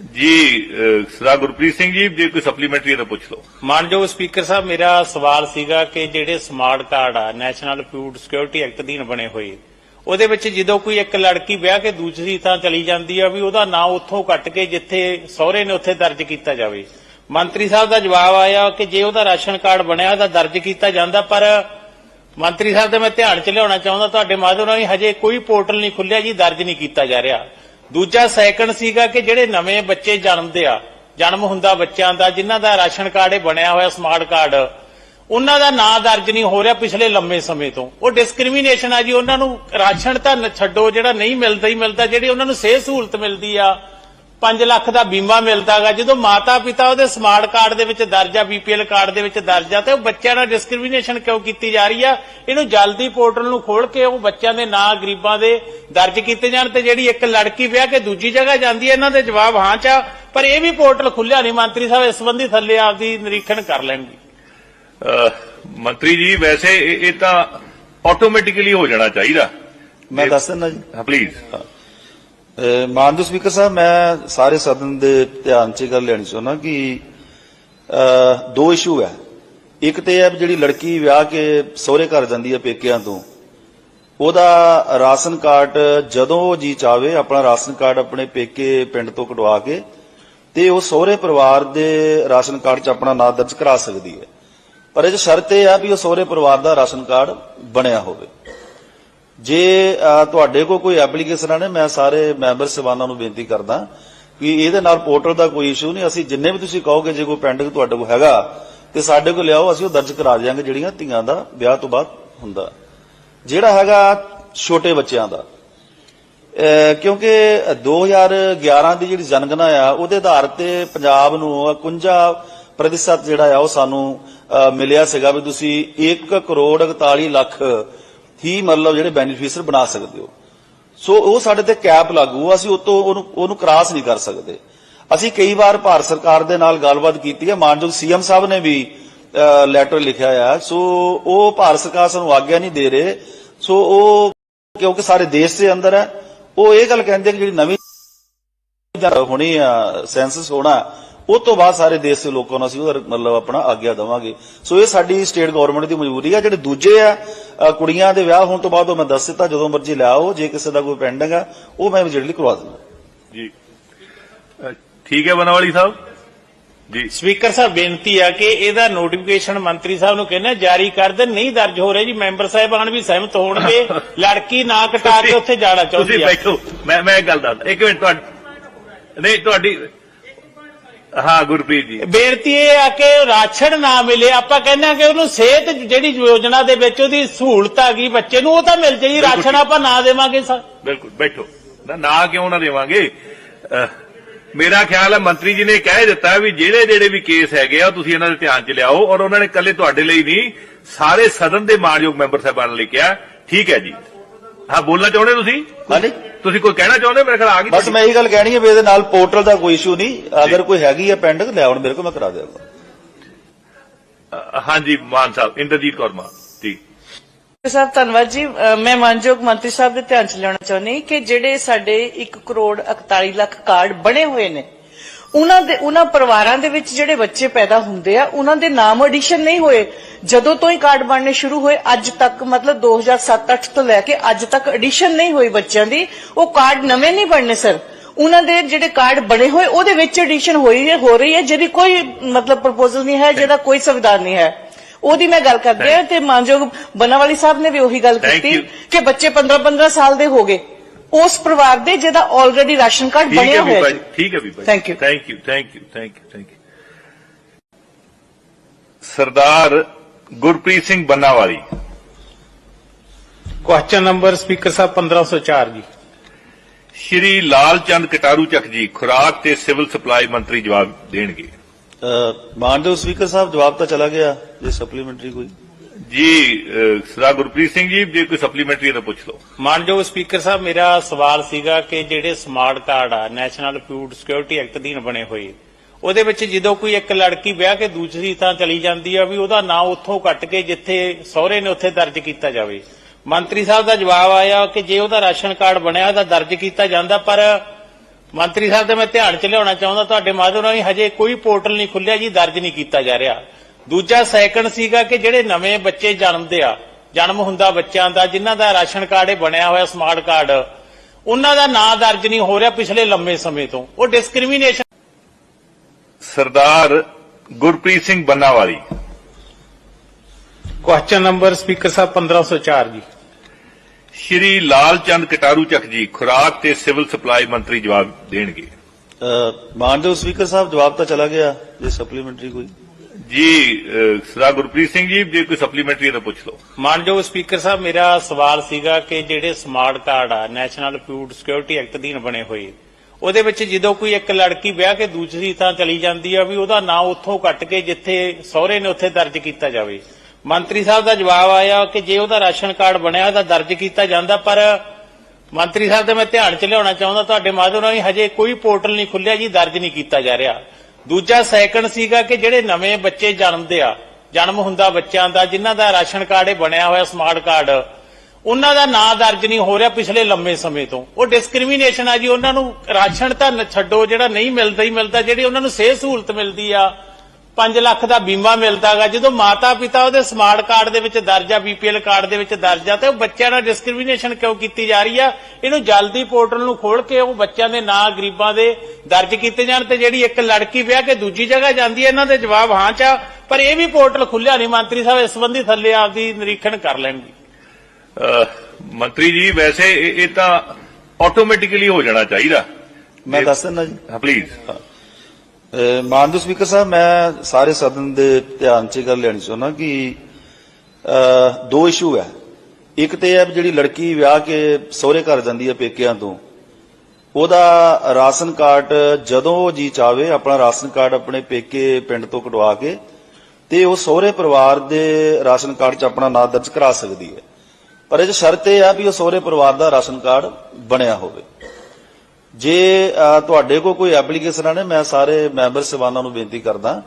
ਜੀ ਸਰਦਾਰ ਗੁਰਪ੍ਰੀਤ ਸਿੰਘ ਜੀ, ਜੇ ਕੋਈ ਸਪਲੀਮੈਂਟਰੀ ਹੈ ਤਾਂ ਪੁੱਛ ਲਓ। ਮਾਨਯੋਗ ਸਪੀਕਰ ਸਾਹਿਬ, ਮੇਰਾ ਸਵਾਲ ਸੀਗਾ ਕਿ ਜਿਹੜੇ ਸਮਾਰਟ ਕਾਰਡ ਆ ਨੈਸ਼ਨਲ ਫੂਡ ਸਿਕਿਉਰਿਟੀ ਐਕਟ ਅਧੀਨ ਬਣੇ ਹੋਏ, ਉਹਦੇ ਵਿੱਚ ਜਦੋਂ ਕੋਈ ਇੱਕ ਲੜਕੀ ਵਿਆਹ ਕੇ ਦੂਸਰੀ ਥਾਂ ਚਲੀ ਜਾਂਦੀ ਆ, ਵੀ ਉਹਦਾ ਨਾਂ ਉੱਥੋਂ ਕੱਟ ਕੇ ਜਿੱਥੇ ਸਹੁਰੇ ਨੇ ਉੱਥੇ ਦਰਜ ਕੀਤਾ ਜਾਵੇ। ਮੰਤਰੀ ਸਾਹਿਬ ਦਾ ਜਵਾਬ ਆਇਆ ਕਿ ਜੇ ਉਹਦਾ ਰਾਸ਼ਨ ਕਾਰਡ ਬਣਿਆ ਉਹਦਾ ਦਰਜ ਕੀਤਾ ਜਾਂਦਾ, ਪਰ ਮੰਤਰੀ ਸਾਹਿਬ ਦੇ ਮੈਂ ਧਿਆਨ ਚ ਲਿਆਉਣਾ ਚਾਹੁੰਦਾ, ਤੁਹਾਡੇ ਮਾਧਿਅਮ ਰਾਹੀਂ ਹਜੇ ਕੋਈ ਪੋਰਟਲ ਨਹੀਂ ਖੁੱਲਿਆ ਜੀ, ਦਰਜ ਨਹੀਂ ਕੀਤਾ ਜਾ ਰਿਹਾ। ਦੂਜਾ ਸੈਕੰਡ ਸੀਗਾ ਕਿ ਜਿਹੜੇ ਨਵੇਂ ਬੱਚੇ ਜਨਮਦੇ ਆ, ਜਨਮ ਹੁੰਦਾ ਬੱਚਿਆਂ ਦਾ, ਜਿਨ੍ਹਾਂ ਦਾ ਰਾਸ਼ਨ ਕਾਰਡ ਇਹ ਬਣਿਆ ਹੋਇਆ, ਸਮਾਰਟ ਕਾਰਡ, ਉਹਨਾਂ ਦਾ ਨਾਂ ਦਰਜ ਨਹੀਂ ਹੋ ਰਿਹਾ ਪਿਛਲੇ ਲੰਮੇ ਸਮੇਂ ਤੋਂ। ਉਹ ਡਿਸਕ੍ਰਿਮੀਨੇਸ਼ਨ ਆ ਜੀ, ਉਹਨਾਂ ਨੂੰ ਰਾਸ਼ਨ ਤਾਂ ਛੱਡੋ, ਜਿਹੜਾ ਨਹੀਂ ਮਿਲਦਾ ਹੀ ਮਿਲਦਾ, ਜਿਹੜੀ ਉਹਨਾਂ ਨੂੰ ਸਿਹਤ ਸਹੂਲਤ ਮਿਲਦੀ ਆ 5 ਲੱਖ ਦਾ ਬੀਮਾ ਮਿਲਦਾਗਾ। ਜਦੋਂ ਮਾਤਾ ਪਿਤਾ ਉਹਦੇ ਸਮਾਰਟ ਕਾਰਡ ਦੇ ਵਿੱਚ ਦਰਜ ਆ ਬੀਪੀਐਲ ਕਾਰਡ ਦੇ ਵਿੱਚ ਦਰਜ ਆ ਤੇ ਉਹ ਬੱਚਿਆਂ ਨਾਲ ਡਿਸਕ੍ਰਿਮੀਨੇਸ਼ਨ ਕਿਉਂ ਕੀਤੀ ਜਾ ਰਹੀ ਆ? ਇਹਨੂੰ ਜਲਦੀ ਪੋਰਟਲ ਨੂੰ ਖੋਲ ਕੇ ਉਹ ਬੱਚਿਆਂ ਦੇ ਨਾਂ ਗਰੀਬਾਂ ਦੇ ਦਰਜ ਕੀਤੇ ਜਾਣ ਤੇ ਜਿਹੜੀ ਇੱਕ ਲੜਕੀ ਵਿਆਹ ਕੇ ਦੂਜੀ ਜਗ੍ਹਾ ਜਾਂਦੀ ਹੈ ਇਹਨਾਂ ਦੇ ਜਵਾਬ ਹਾਂ ਚ ਆ। ਪਰ ਇਹ ਵੀ ਪੋਰਟਲ ਖੁੱਲਿਆ ਨਹੀਂ। ਮੰਤਰੀ ਸਾਹਿਬ ਇਸ ਸੰਬੰਧੀ ਥੱਲੇ ਆਪਦੀ ਨਿਰੀਖਣ ਕਰ ਲੈਣਗੇ। ਮੰਤਰੀ ਜੀ ਵੈਸੇ ਇਹ ਇਹ ਤਾਂ ਆਟੋਮੈਟਿਕਲੀ ਹੋ ਜਾਣਾ ਚਾਹੀਦਾ। ਮੈਂ ਦੱਸ ਦਿੰਦਾ ਜੀ। ਹਾਂ ਪਲੀਜ਼ ਮਾਨਯੋਗ ਸਪੀਕਰ ਸਾਹਿਬ, ਮੈਂ ਸਾਰੇ ਸਦਨ ਦੇ ਧਿਆਨ 'ਚ ਇਹ ਗੱਲ ਲੈਣੀ ਚਾਹੁੰਦਾ ਕਿ ਦੋ ਇਸ਼ੂ ਹੈ। ਇੱਕ ਤੇ ਇਹ ਹੈ ਵੀ ਜਿਹੜੀ ਲੜਕੀ ਵਿਆਹ ਕੇ ਸਹੁਰੇ ਘਰ ਜਾਂਦੀ ਹੈ ਪੇਕਿਆਂ ਤੋਂ, ਉਹਦਾ ਰਾਸ਼ਨ ਕਾਰਡ ਜਦੋਂ ਉਹ ਜੀ ਚਾਵੇ ਆਪਣਾ ਰਾਸ਼ਨ ਕਾਰਡ ਆਪਣੇ ਪੇਕੇ ਪਿੰਡ ਤੋਂ ਕਟਵਾ ਕੇ ਤੇ ਉਹ ਸਹੁਰੇ ਪਰਿਵਾਰ ਦੇ ਰਾਸ਼ਨ ਕਾਰਡ 'ਚ ਆਪਣਾ ਨਾਂ ਦਰਜ ਕਰਾ ਸਕਦੀ ਹੈ। ਪਰ ਇਹ ਸ਼ਰਤ ਇਹ ਆ ਵੀ ਉਹ ਸਹੁਰੇ ਪਰਿਵਾਰ ਦਾ ਰਾਸ਼ਨ ਕਾਰਡ ਬਣਿਆ ਹੋਵੇ। ਜੇ ਤੁਹਾਡੇ ਕੋਲ ਕੋਈ ਐਪਲੀਕੇਸ਼ਨ ਆਣੇ ਮੈਂ ਸਾਰੇ ਮੈਂਬਰ ਸਭਾਨਾਂ ਨੂੰ ਬੇਨਤੀ ਕਰਦਾ ਕਿ ਇਹਦੇ ਨਾਲ ਪੋਰਟਲ ਦਾ ਕੋਈ ਇਸ਼ੂ ਨਹੀਂ। ਅਸੀਂ ਜਿੰਨੇ ਵੀ ਤੁਸੀਂ ਕਹੋਗੇ ਜੇ ਕੋਈ ਪੈਂਡਿੰਗ ਤੁਹਾਡੇ ਕੋਲ ਹੈਗਾ ਤੇ ਸਾਡੇ ਕੋਲ ਲਿਆਓ ਅਸੀਂ ਉਹ ਦਰਜ ਕਰਾ ਦਿਆਂਗੇ ਜਿਹੜੀਆਂ ਧੀਆਂ ਦਾ ਵਿਆਹ ਤੋਂ ਬਾਅਦ ਹੁੰਦਾ। ਜਿਹੜਾ ਹੈਗਾ ਛੋਟੇ ਬੱਚਿਆਂ ਦਾ ਅਹ, ਕਿਉਂਕਿ 2011 ਦੀ ਜਿਹੜੀ ਜਨਗਣਨਾ ਆ ਉਹਦੇ ਆਧਾਰ ਤੇ ਪੰਜਾਬ ਨੂੰ 51 ਪ੍ਰਤੀਸ਼ਤ ਜਿਹੜਾ ਆ ਉਹ ਸਾਨੂੰ ਮਿਲਿਆ ਸੀਗਾ ਵੀ ਤੁਸੀਂ 1 ਕਰੋੜ 41 ਲੱਖ ਹੀ ਮਤਲਬ ਜਿਹੜੇ ਬੈਨੀਫੀਸ਼ੀਅਰ ਬਣਾ ਸਕਦੇ ਹੋ। ਸੋ ਉਹ ਸਾਡੇ ਤੇ ਕੈਪ ਲਾਗੂ ਆ, ਅਸੀਂ ਉਤੋਂ ਉਹਨੂੰ ਉਹਨੂੰ ਕ੍ਰਾਸ ਨਹੀਂ ਕਰ ਸਕਦੇ। ਅਸੀਂ ਕਈ ਵਾਰ ਭਾਰਤ ਸਰਕਾਰ ਦੇ ਨਾਲ ਗੱਲਬਾਤ ਕੀਤੀ ਹੈ ਮਾਨਯੋਗ ਸੀਐਮ ਸਾਹਿਬ ਨੇ ਵੀ ਲੈਟਰ ਲਿਖਿਆ ਆ। ਸੋ ਉਹ ਭਾਰਤ ਸਰਕਾਰ ਸਾਨੂੰ ਆਗਿਆ ਨਹੀਂ ਦੇ ਰਹੇ। ਸੋ ਉਹ ਕਿਉਂਕਿ ਸਾਰੇ ਦੇਸ਼ ਦੇ ਅੰਦਰ ਹੈ ਉਹ ਇਹ ਗੱਲ ਕਹਿੰਦੇ ਕਿ ਜਿਹੜੀ ਨਵੀਂ ਹੋਣੀ ਆ ਸੈਂਸਸ ਹੋਣਾ ਉਹ ਤੋਂ ਬਾਅਦ ਸਾਰੇ ਦੇਸ਼ ਦੇ ਲੋਕਾਂ ਨੂੰ ਅਸੀਂ ਉਹਦਾ ਮਤਲਬ ਆਪਣਾ ਆਗਿਆ ਦੇਵਾਂਗੇ। ਸੋ ਇਹ ਸਾਡੀ ਸਟੇਟ ਗਵਰਨਮੈਂਟ ਦੀ ਮਜਬੂਰੀ ਆ। ਜਿਹੜੇ ਦੂਜੇ ਆ ਕੁੜੀਆਂ ਦੇ ਵਿਆਹ ਹੋਣ ਤੋਂ ਬਾਅਦ ਉਹ ਮੈਂ ਦੱਸ ਦਿੱਤਾ ਜਦੋਂ ਮਰਜ਼ੀ ਲਿਆਓ ਜੇ ਕਿਸੇ ਦਾ ਕੋਈ ਪੈਂਡਿੰਗ ਆ ਉਹ ਮੈਂ ਇਮੀਡੀਏਟਲੀ ਕਰਵਾ ਦਿੰਦਾ। ਜੀ। ਠੀਕ ਹੈ ਬਨਵਾਲੀ ਸਾਹਿਬ? ਜੀ। ਸਪੀਕਰ ਸਾਹਿਬ ਬੇਨਤੀ ਆ ਕਿ ਇਹਦਾ ਨੋਟੀਫਿਕੇਸ਼ਨ ਮੰਤਰੀ ਸਾਹਿਬ ਨੂੰ ਕਹਿੰਦੇ ਜਾਰੀ ਕਰ ਦੇਣ ਨਹੀਂ ਦਰਜ ਹੋ ਰਿਹਾ ਜੀ ਮੈਂਬਰ ਸਾਹਿਬਾਨ ਵੀ ਸਹਿਮਤ ਹੋਣਗੇ ਲੜਕੀ ਨਾ ਕਟਾ ਕੇ ਉੱਥੇ ਜਾਣਾ ਚਾਹੁੰਦੀ ਤੁਸੀਂ ਆ ਬੈਠੋ। ਮੈਂ ਮੈਂ ਇੱਕ ਗੱਲ ਦੱਸਦਾ। ਇੱਕ ਮਿੰਟ ਤੁਹਾਡੀ ਨਹੀਂ ਤੁਹਾਡੀ ਹਾਂ ਗੁਰਪ੍ਰੀਤ ਜੀ। ਬੇਨਤੀ ਇਹ ਆ ਕਿ ਰਾਸ਼ਨ ਨਾ ਮਿਲੇ ਆਪਾਂ ਕਹਿੰਦੇ ਕਿ ਉਹਨੂੰ ਸਿਹਤ ਜਿਹੜੀ ਯੋਜਨਾ ਦੇ ਵਿੱਚ ਉਹਦੀ ਸਹੂਲਤ ਆ ਗਈ ਬੱਚੇ ਨੂੰ ਉਹ ਤਾਂ ਮਿਲ ਜਾਈ ਰਾਸ਼ਨ ਆਪਾਂ ਨਾ ਦੇਵਾਂਗੇ ਸਰ ਬਿਲਕੁਲ ਬੈਠੋ। ਨਾ ਨਾ ਕਿਉਂ ਨਾ ਦੇਵਾਂਗੇ? ਮੇਰਾ ਖਿਆਲ ਹੈ ਮੰਤਰੀ ਜੀ ਨੇ ਕਹਿ ਦਿੱਤਾ ਵੀ ਜਿਹੜੇ ਜਿਹੜੇ ਵੀ ਕੇਸ ਹੈਗੇ ਆ ਤੁਸੀਂ ਇਹਨਾਂ ਦੇ ਧਿਆਨ 'ਚ ਲਿਆਓ ਔਰ ਉਹਨਾਂ ਨੇ ਇਕੱਲੇ ਤੁਹਾਡੇ ਲਈ ਨਹੀਂ ਸਾਰੇ ਸਦਨ ਦੇ ਮਾਨਯੋਗ ਮੈਂਬਰ ਸਾਹਿਬਾਨ ਲਈ ਕਿਹਾ ਠੀਕ ਹੈ ਜੀ। ਹਾਂ ਬੋਲਣਾ ਚਾਹੁੰਦੇ ਤੁਸੀਂ? ਹਾਂਜੀ। ਤੁਸੀਂ ਕੋਈ ਕਹਿਣਾ ਚਾਹੁੰਦੇ ਮੇਰੇ ਖਿਆਲ ਆ ਗਈ ਬਸ ਮੈਂ ਇਹੀ ਗੱਲ ਕਹਿਣੀ ਹੈ ਵੀ ਇਹਦੇ ਨਾਲ ਪੋਰਟਲ ਦਾ ਕੋਈ ਇਸ਼ੂ ਨਹੀਂ। ਅਗਰ ਕੋਈ ਹੈਗੀ ਹੈ ਪੈਂਡਿੰਗ ਲੈ ਆਉਣ ਮੇਰੇ ਕੋਲ ਮੈਂ ਕਰਾ ਦਿਆਂਗਾ। ਹਾਂਜੀ ਮਾਨ ਸਾਹਿਬ ਇੰਦਰਜੀਤ ਕੌਰ ਮਾਨ ਜੀ। ਸਾਹਿਬ ਧੰਨਵਾਦ ਜੀ। ਮੈਂ ਮਾਨਯੋਗ ਮੰਤਰੀ ਸਾਹਿਬ ਦੇ ਧਿਆਨ ਚ ਲਿਆਉਣਾ ਚਾਹੁੰਦੀ ਕਿ ਜਿਹੜੇ ਸਾਡੇ 1 ਕਰੋੜ 41 ਲੱਖ ਕਾਰਡ ਬਣੇ ਹੋਏ ਨੇ ਉਹਨਾਂ ਦੇ ਉਹਨਾਂ ਪਰਿਵਾਰਾਂ ਦੇ ਵਿੱਚ ਜਿਹੜੇ ਬੱਚੇ ਪੈਦਾ ਹੁੰਦੇ ਆ ਉਹਨਾਂ ਦੇ ਨਾਮ ਐਡੀਸ਼ਨ ਨਹੀਂ ਹੋਏ। ਜਦੋਂ ਤੋਂ ਹੀ ਕਾਰਡ ਬਣਨੇ ਸ਼ੁਰੂ ਹੋਏ ਅੱਜ ਤੱਕ ਮਤਲਬ 2007-8 ਤੋਂ ਲੈ ਕੇ ਅੱਜ ਤੱਕ ਐਡੀਸ਼ਨ ਨਹੀਂ ਹੋਈ ਬੱਚਿਆਂ ਦੀ। ਉਹ ਕਾਰਡ ਨਵੇਂ ਨਹੀਂ ਬਣਨੇ ਸਰ। ਉਹਨਾਂ ਦੇ ਜਿਹੜੇ ਕਾਰਡ ਬਣੇ ਹੋਏ ਉਹਦੇ ਵਿੱਚ ਐਡੀਸ਼ਨ ਹੋਈ ਹੈ ਹੋ ਰਹੀ ਹੈ ਜਿਹਦੀ ਕੋਈ ਮਤਲਬ ਪ੍ਰਪੋਜ਼ਲ ਨਹੀਂ ਹੈ ਜਿਹਦਾ ਕੋਈ ਸੰਵਿਧਾਨ ਨਹੀਂ ਹੈ। ਉਹਦੀ ਮੈਂ ਗੱਲ ਕਰਦੀ ਹਾਂ ਤੇ ਮਾਨਯੋਗ ਬਨਾਵਾਲੀ ਸਾਹਿਬ ਨੇ ਵੀ ਉਹੀ ਗੱਲ ਕੀਤੀ. ਕਿ ਬੱਚੇ 15-15 ਸਾਲ ਦੇ ਹੋ ਗਏ। ਉਸ ਪਰਿਵਾਰ ਦੇ ਜਿਹਦਾ ਆਲਰੇਡੀ ਰਾਸ਼ਨ ਕਾਰਡ ਠੀਕ ਹੈ ਬਣਿਆ ਹੋਇਆ ਜੀ ਠੀਕ ਹੈ ਵੀ ਭਾਈ Thank you. Thank you thank you thank you thank you Sardar Gurpreet Singh Bannawali. Question number speaker ਸਾਹਿਬ 1504 ਜੀ। ਸ਼੍ਰੀ ਲਾਲ ਚੰਦ ਕਟਾਰੂ ਚੱਕ ਜੀ ਖੁਰਾਕ ਤੇ ਸਿਵਲ ਸਪਲਾਈ ਮੰਤਰੀ ਜਵਾਬ ਦੇਣਗੇ। ਮਾਨਯੋਗ ਸਪੀਕਰ ਸਾਹਿਬ ਜਵਾਬ ਤਾਂ ਚਲਾ ਗਿਆ ਜੇ ਸਪਲੀਮੈਂਟਰੀ ਕੋਈ। ਜੀ ਸਰਦਾਰ ਗੁਰਪ੍ਰੀਤ ਸਿੰਘ ਜੀ, ਜੇ ਕੋਈ ਸਪਲੀਮੈਂਟਰੀ ਤਾਂ ਪੁੱਛ ਲਓ। ਮਾਨਯੋਗ ਸਪੀਕਰ ਸਾਹਿਬ, ਮੇਰਾ ਸਵਾਲ ਸੀਗਾ ਕਿ ਜਿਹੜੇ ਸਮਾਰਟ ਕਾਰਡ ਆ ਨੈਸ਼ਨਲ ਫੂਡ ਸਿਕਿਉਰਿਟੀ ਐਕਟ ਅਧੀਨ ਬਣੇ ਹੋਏ, ਉਹਦੇ ਵਿੱਚ ਜਦੋਂ ਕੋਈ ਇੱਕ ਲੜਕੀ ਵਿਆਹ ਕੇ ਦੂਸਰੀ ਥਾਂ ਚਲੀ ਜਾਂਦੀ ਆ, ਵੀ ਉਹਦਾ ਨਾਂ ਉੱਥੋਂ ਕੱਟ ਕੇ ਜਿੱਥੇ ਸਹੁਰੇ ਨੇ ਉੱਥੇ ਦਰਜ ਕੀਤਾ ਜਾਵੇ? ਮੰਤਰੀ ਸਾਹਿਬ ਦਾ ਜਵਾਬ ਆਇਆ ਕਿ ਜੇ ਉਹਦਾ ਰਾਸ਼ਨ ਕਾਰਡ ਬਣਿਆ ਉਹਦਾ ਦਰਜ ਕੀਤਾ ਜਾਂਦਾ, ਪਰ ਮੰਤਰੀ ਸਾਹਿਬ ਦੇ ਮੈਂ ਧਿਆਨ ਚ ਲਿਆਉਣਾ ਚਾਹੁੰਦਾ, ਤੁਹਾਡੇ ਮਾਧਿਅਮ ਰਾਹੀਂ ਹਜੇ ਕੋਈ ਪੋਰਟਲ ਨਹੀਂ ਖੁੱਲਿਆ ਜੀ, ਦਰਜ ਨਹੀਂ ਕੀਤਾ ਜਾ ਰਿਹਾ। ਦੂਜਾ ਸੈਕੰਡ ਸੀਗਾ ਕਿ ਜਿਹੜੇ ਨਵੇਂ ਬੱਚੇ ਜਨਮਦੇ ਆ ਜਨਮ ਹੁੰਦਾ ਬੱਚਿਆਂ ਦਾ ਜਿਨ੍ਹਾਂ ਦਾ ਰਾਸ਼ਨ ਕਾਰਡ ਇਹ ਬਣਿਆ ਹੋਇਆ ਸਮਾਰਟ ਕਾਰਡ ਉਹਨਾਂ ਦਾ ਨਾਂ ਦਰਜ ਨਹੀਂ ਹੋ ਰਿਹਾ ਪਿਛਲੇ ਲੰਮੇ ਸਮੇਂ ਤੋਂ। ਉਹ discrimination Sardar Gurpreet Singh Bannawali. Question number speaker ਸਾਹਿਬ 1504 ਜੀ। ਸ਼੍ਰੀ ਲਾਲ ਚੰਦ ਕਟਾਰੂ ਚੱਕ ਜੀ ਖੁਰਾਕ ਤੇ ਸਿਵਲ ਸਪਲਾਈ ਮੰਤਰੀ ਜਵਾਬ ਦੇਣਗੇ। ਮਾਨਯੋਗ ਸਪੀਕਰ ਸਾਹਿਬ ਜਵਾਬ ਤਾਂ ਚਲਾ ਗਿਆ ਜੇ ਸਪਲੀਮੈਂਟਰੀ ਕੋਈ। ਜੀ ਸਰਦਾਰ ਗੁਰਪ੍ਰੀਤ ਸਿੰਘ ਜੀ, ਜੇ ਕੋਈ ਸਪਲੀਮੈਂਟਰੀ ਤਾਂ ਪੁੱਛ ਲਓ। ਮਾਨਯੋਗ ਸਪੀਕਰ ਸਾਹਿਬ, ਮੇਰਾ ਸਵਾਲ ਸੀਗਾ ਕਿ ਜਿਹੜੇ ਸਮਾਰਟ ਕਾਰਡ ਆ ਨੈਸ਼ਨਲ ਫੂਡ ਸਿਕਿਉਰਿਟੀ ਐਕਟ ਅਧੀਨ ਬਣੇ ਹੋਏ, ਉਹਦੇ ਵਿੱਚ ਜਦੋਂ ਕੋਈ ਇੱਕ ਲੜਕੀ ਵਿਆਹ ਕੇ ਦੂਸਰੀ ਥਾਂ ਚਲੀ ਜਾਂਦੀ ਆ, ਵੀ ਉਹਦਾ ਨਾਂ ਉੱਥੋਂ ਕੱਟ ਕੇ ਜਿੱਥੇ ਸਹੁਰੇ ਨੇ ਉੱਥੇ ਦਰਜ ਕੀਤਾ ਜਾਵੇ। ਮੰਤਰੀ ਸਾਹਿਬ ਦਾ ਜਵਾਬ ਆਇਆ ਕਿ ਜੇ ਉਹਦਾ ਰਾਸ਼ਨ ਕਾਰਡ ਬਣਿਆ ਉਹਦਾ ਦਰਜ ਕੀਤਾ ਜਾਂਦਾ, ਪਰ ਮੰਤਰੀ ਸਾਹਿਬ ਦੇ ਮੈਂ ਧਿਆਨ ਚ ਲਿਆਉਣਾ ਚਾਹੁੰਦਾ, ਤੁਹਾਡੇ ਮਾਧਿਅਮ ਰਾਹੀਂ ਹਜੇ ਕੋਈ ਪੋਰਟਲ ਨਹੀਂ ਖੁੱਲਿਆ ਜੀ, ਦਰਜ ਨਹੀਂ ਕੀਤਾ ਜਾ ਰਿਹਾ। ਦੂਜਾ ਸੈਕੰਡ ਸੀਗਾ ਕਿ ਜਿਹੜੇ ਨਵੇਂ ਬੱਚੇ ਜਨਮਦੇ ਆ, ਜਨਮ ਹੁੰਦਾ ਬੱਚਿਆਂ ਦਾ, ਜਿਨ੍ਹਾਂ ਦਾ ਰਾਸ਼ਨ ਕਾਰਡ ਇਹ ਬਣਿਆ ਹੋਇਆ ਸਮਾਰਟ ਕਾਰਡ ਉਹਨਾਂ ਦਾ ਨਾਂ ਦਰਜ ਨਹੀਂ ਹੋ ਰਿਹਾ ਪਿਛਲੇ ਲੰਮੇ ਸਮੇਂ ਤੋਂ। ਉਹ ਡਿਸਕ੍ਰਿਮੀਨੇਸ਼ਨ ਆ ਜੀ, ਉਹਨਾਂ ਨੂੰ ਰਾਸ਼ਨ ਤਾਂ ਛੱਡੋ, ਜਿਹੜਾ ਨਹੀਂ ਮਿਲਦਾ ਹੀ ਮਿਲਦਾ, ਜਿਹੜੀ ਉਹਨਾਂ ਨੂੰ ਸਿਹਤ ਸਹੂਲਤ ਮਿਲਦੀ ਆ 5 ਲੱਖ ਦਾ ਬੀਮਾ ਮਿਲਦਾਗਾ। ਜਦੋਂ ਮਾਤਾ ਪਿਤਾ ਉਹਦੇ ਸਮਾਰਟ ਕਾਰਡ ਦੇ ਵਿੱਚ ਦਰਜ ਆ ਬੀਪੀਐਲ ਕਾਰਡ ਦੇ ਵਿੱਚ ਦਰਜ ਆ ਤੇ ਉਹ ਬੱਚਿਆਂ ਨਾਲ ਡਿਸਕ੍ਰਿਮੀਨੇਸ਼ਨ ਕਿਉਂ ਕੀਤੀ ਜਾ ਰਹੀ ਆ? ਇਹਨੂੰ ਜਲਦੀ ਪੋਰਟਲ ਨੂੰ ਖੋਲ ਕੇ ਉਹ ਬੱਚਿਆਂ ਦੇ ਨਾਂ ਗਰੀਬਾਂ ਦੇ ਦਰਜ ਕੀਤੇ ਜਾਣ ਤੇ ਜਿਹੜੀ ਇੱਕ ਲੜਕੀ ਵਿਆਹ ਕੇ ਦੂਜੀ ਜਗ੍ਹਾ ਜਾਂਦੀ ਹੈ ਇਹਨਾਂ ਦੇ ਜਵਾਬ ਹਾਂ ਚ ਆ। ਪਰ ਇਹ ਵੀ ਪੋਰਟਲ ਖੁੱਲਿਆ ਨਹੀਂ। ਮੰਤਰੀ ਸਾਹਿਬ ਇਸ ਸੰਬੰਧੀ ਥੱਲੇ ਆਪਦੀ ਨਿਰੀਖਣ ਕਰ ਲੈਣਗੇ। ਮੰਤਰੀ ਜੀ ਵੈਸੇ ਇਹ ਇਹ ਤਾਂ ਆਟੋਮੈਟਿਕਲੀ ਹੋ ਜਾਣਾ ਚਾਹੀਦਾ। ਮੈਂ ਦੱਸ ਦਿੰਦਾ ਜੀ। ਹਾਂ ਪਲੀਜ਼ ਮਾਨਯੋਗ ਸਪੀਕਰ ਸਾਹਿਬ, ਮੈਂ ਸਾਰੇ ਸਦਨ ਦੇ ਧਿਆਨ 'ਚ ਇਹ ਗੱਲ ਲੈਣੀ ਚਾਹੁੰਦਾ ਕਿ ਦੋ ਇਸ਼ੂ ਹੈ। ਇੱਕ ਤੇ ਹੈ ਵੀ ਜਿਹੜੀ ਲੜਕੀ ਵਿਆਹ ਕੇ ਸਹੁਰੇ ਘਰ ਜਾਂਦੀ ਹੈ ਪੇਕਿਆਂ ਤੋਂ, ਉਹਦਾ ਰਾਸ਼ਨ ਕਾਰਡ ਜਦੋਂ ਉਹ ਜੀ ਚਾਵੇ, ਆਪਣਾ ਰਾਸ਼ਨ ਕਾਰਡ ਆਪਣੇ ਪੇਕੇ ਪਿੰਡ ਤੋਂ ਕਟਵਾ ਕੇ, ਤੇ ਉਹ ਸਹੁਰੇ ਪਰਿਵਾਰ ਦੇ ਰਾਸ਼ਨ ਕਾਰਡ 'ਚ ਆਪਣਾ ਨਾਂ ਦਰਜ ਕਰਾ ਸਕਦੀ ਹੈ। ਪਰ ਇਹ 'ਚ ਸ਼ਰਤ ਇਹ ਆ ਵੀ ਉਹ ਸਹੁਰੇ ਪਰਿਵਾਰ ਦਾ ਰਾਸ਼ਨ ਕਾਰਡ ਬਣਿਆ ਹੋਵੇ। ਜੇ ਤੁਹਾਡੇ ਕੋਲ ਕੋਈ ਐਪਲੀਕੇਸ਼ਨ ਨੇ ਮੈਂ ਸਾਰੇ ਮੈਂਬਰ ਸਭਾਨਾਂ ਨੂੰ ਬੇਨਤੀ ਕਰਦਾ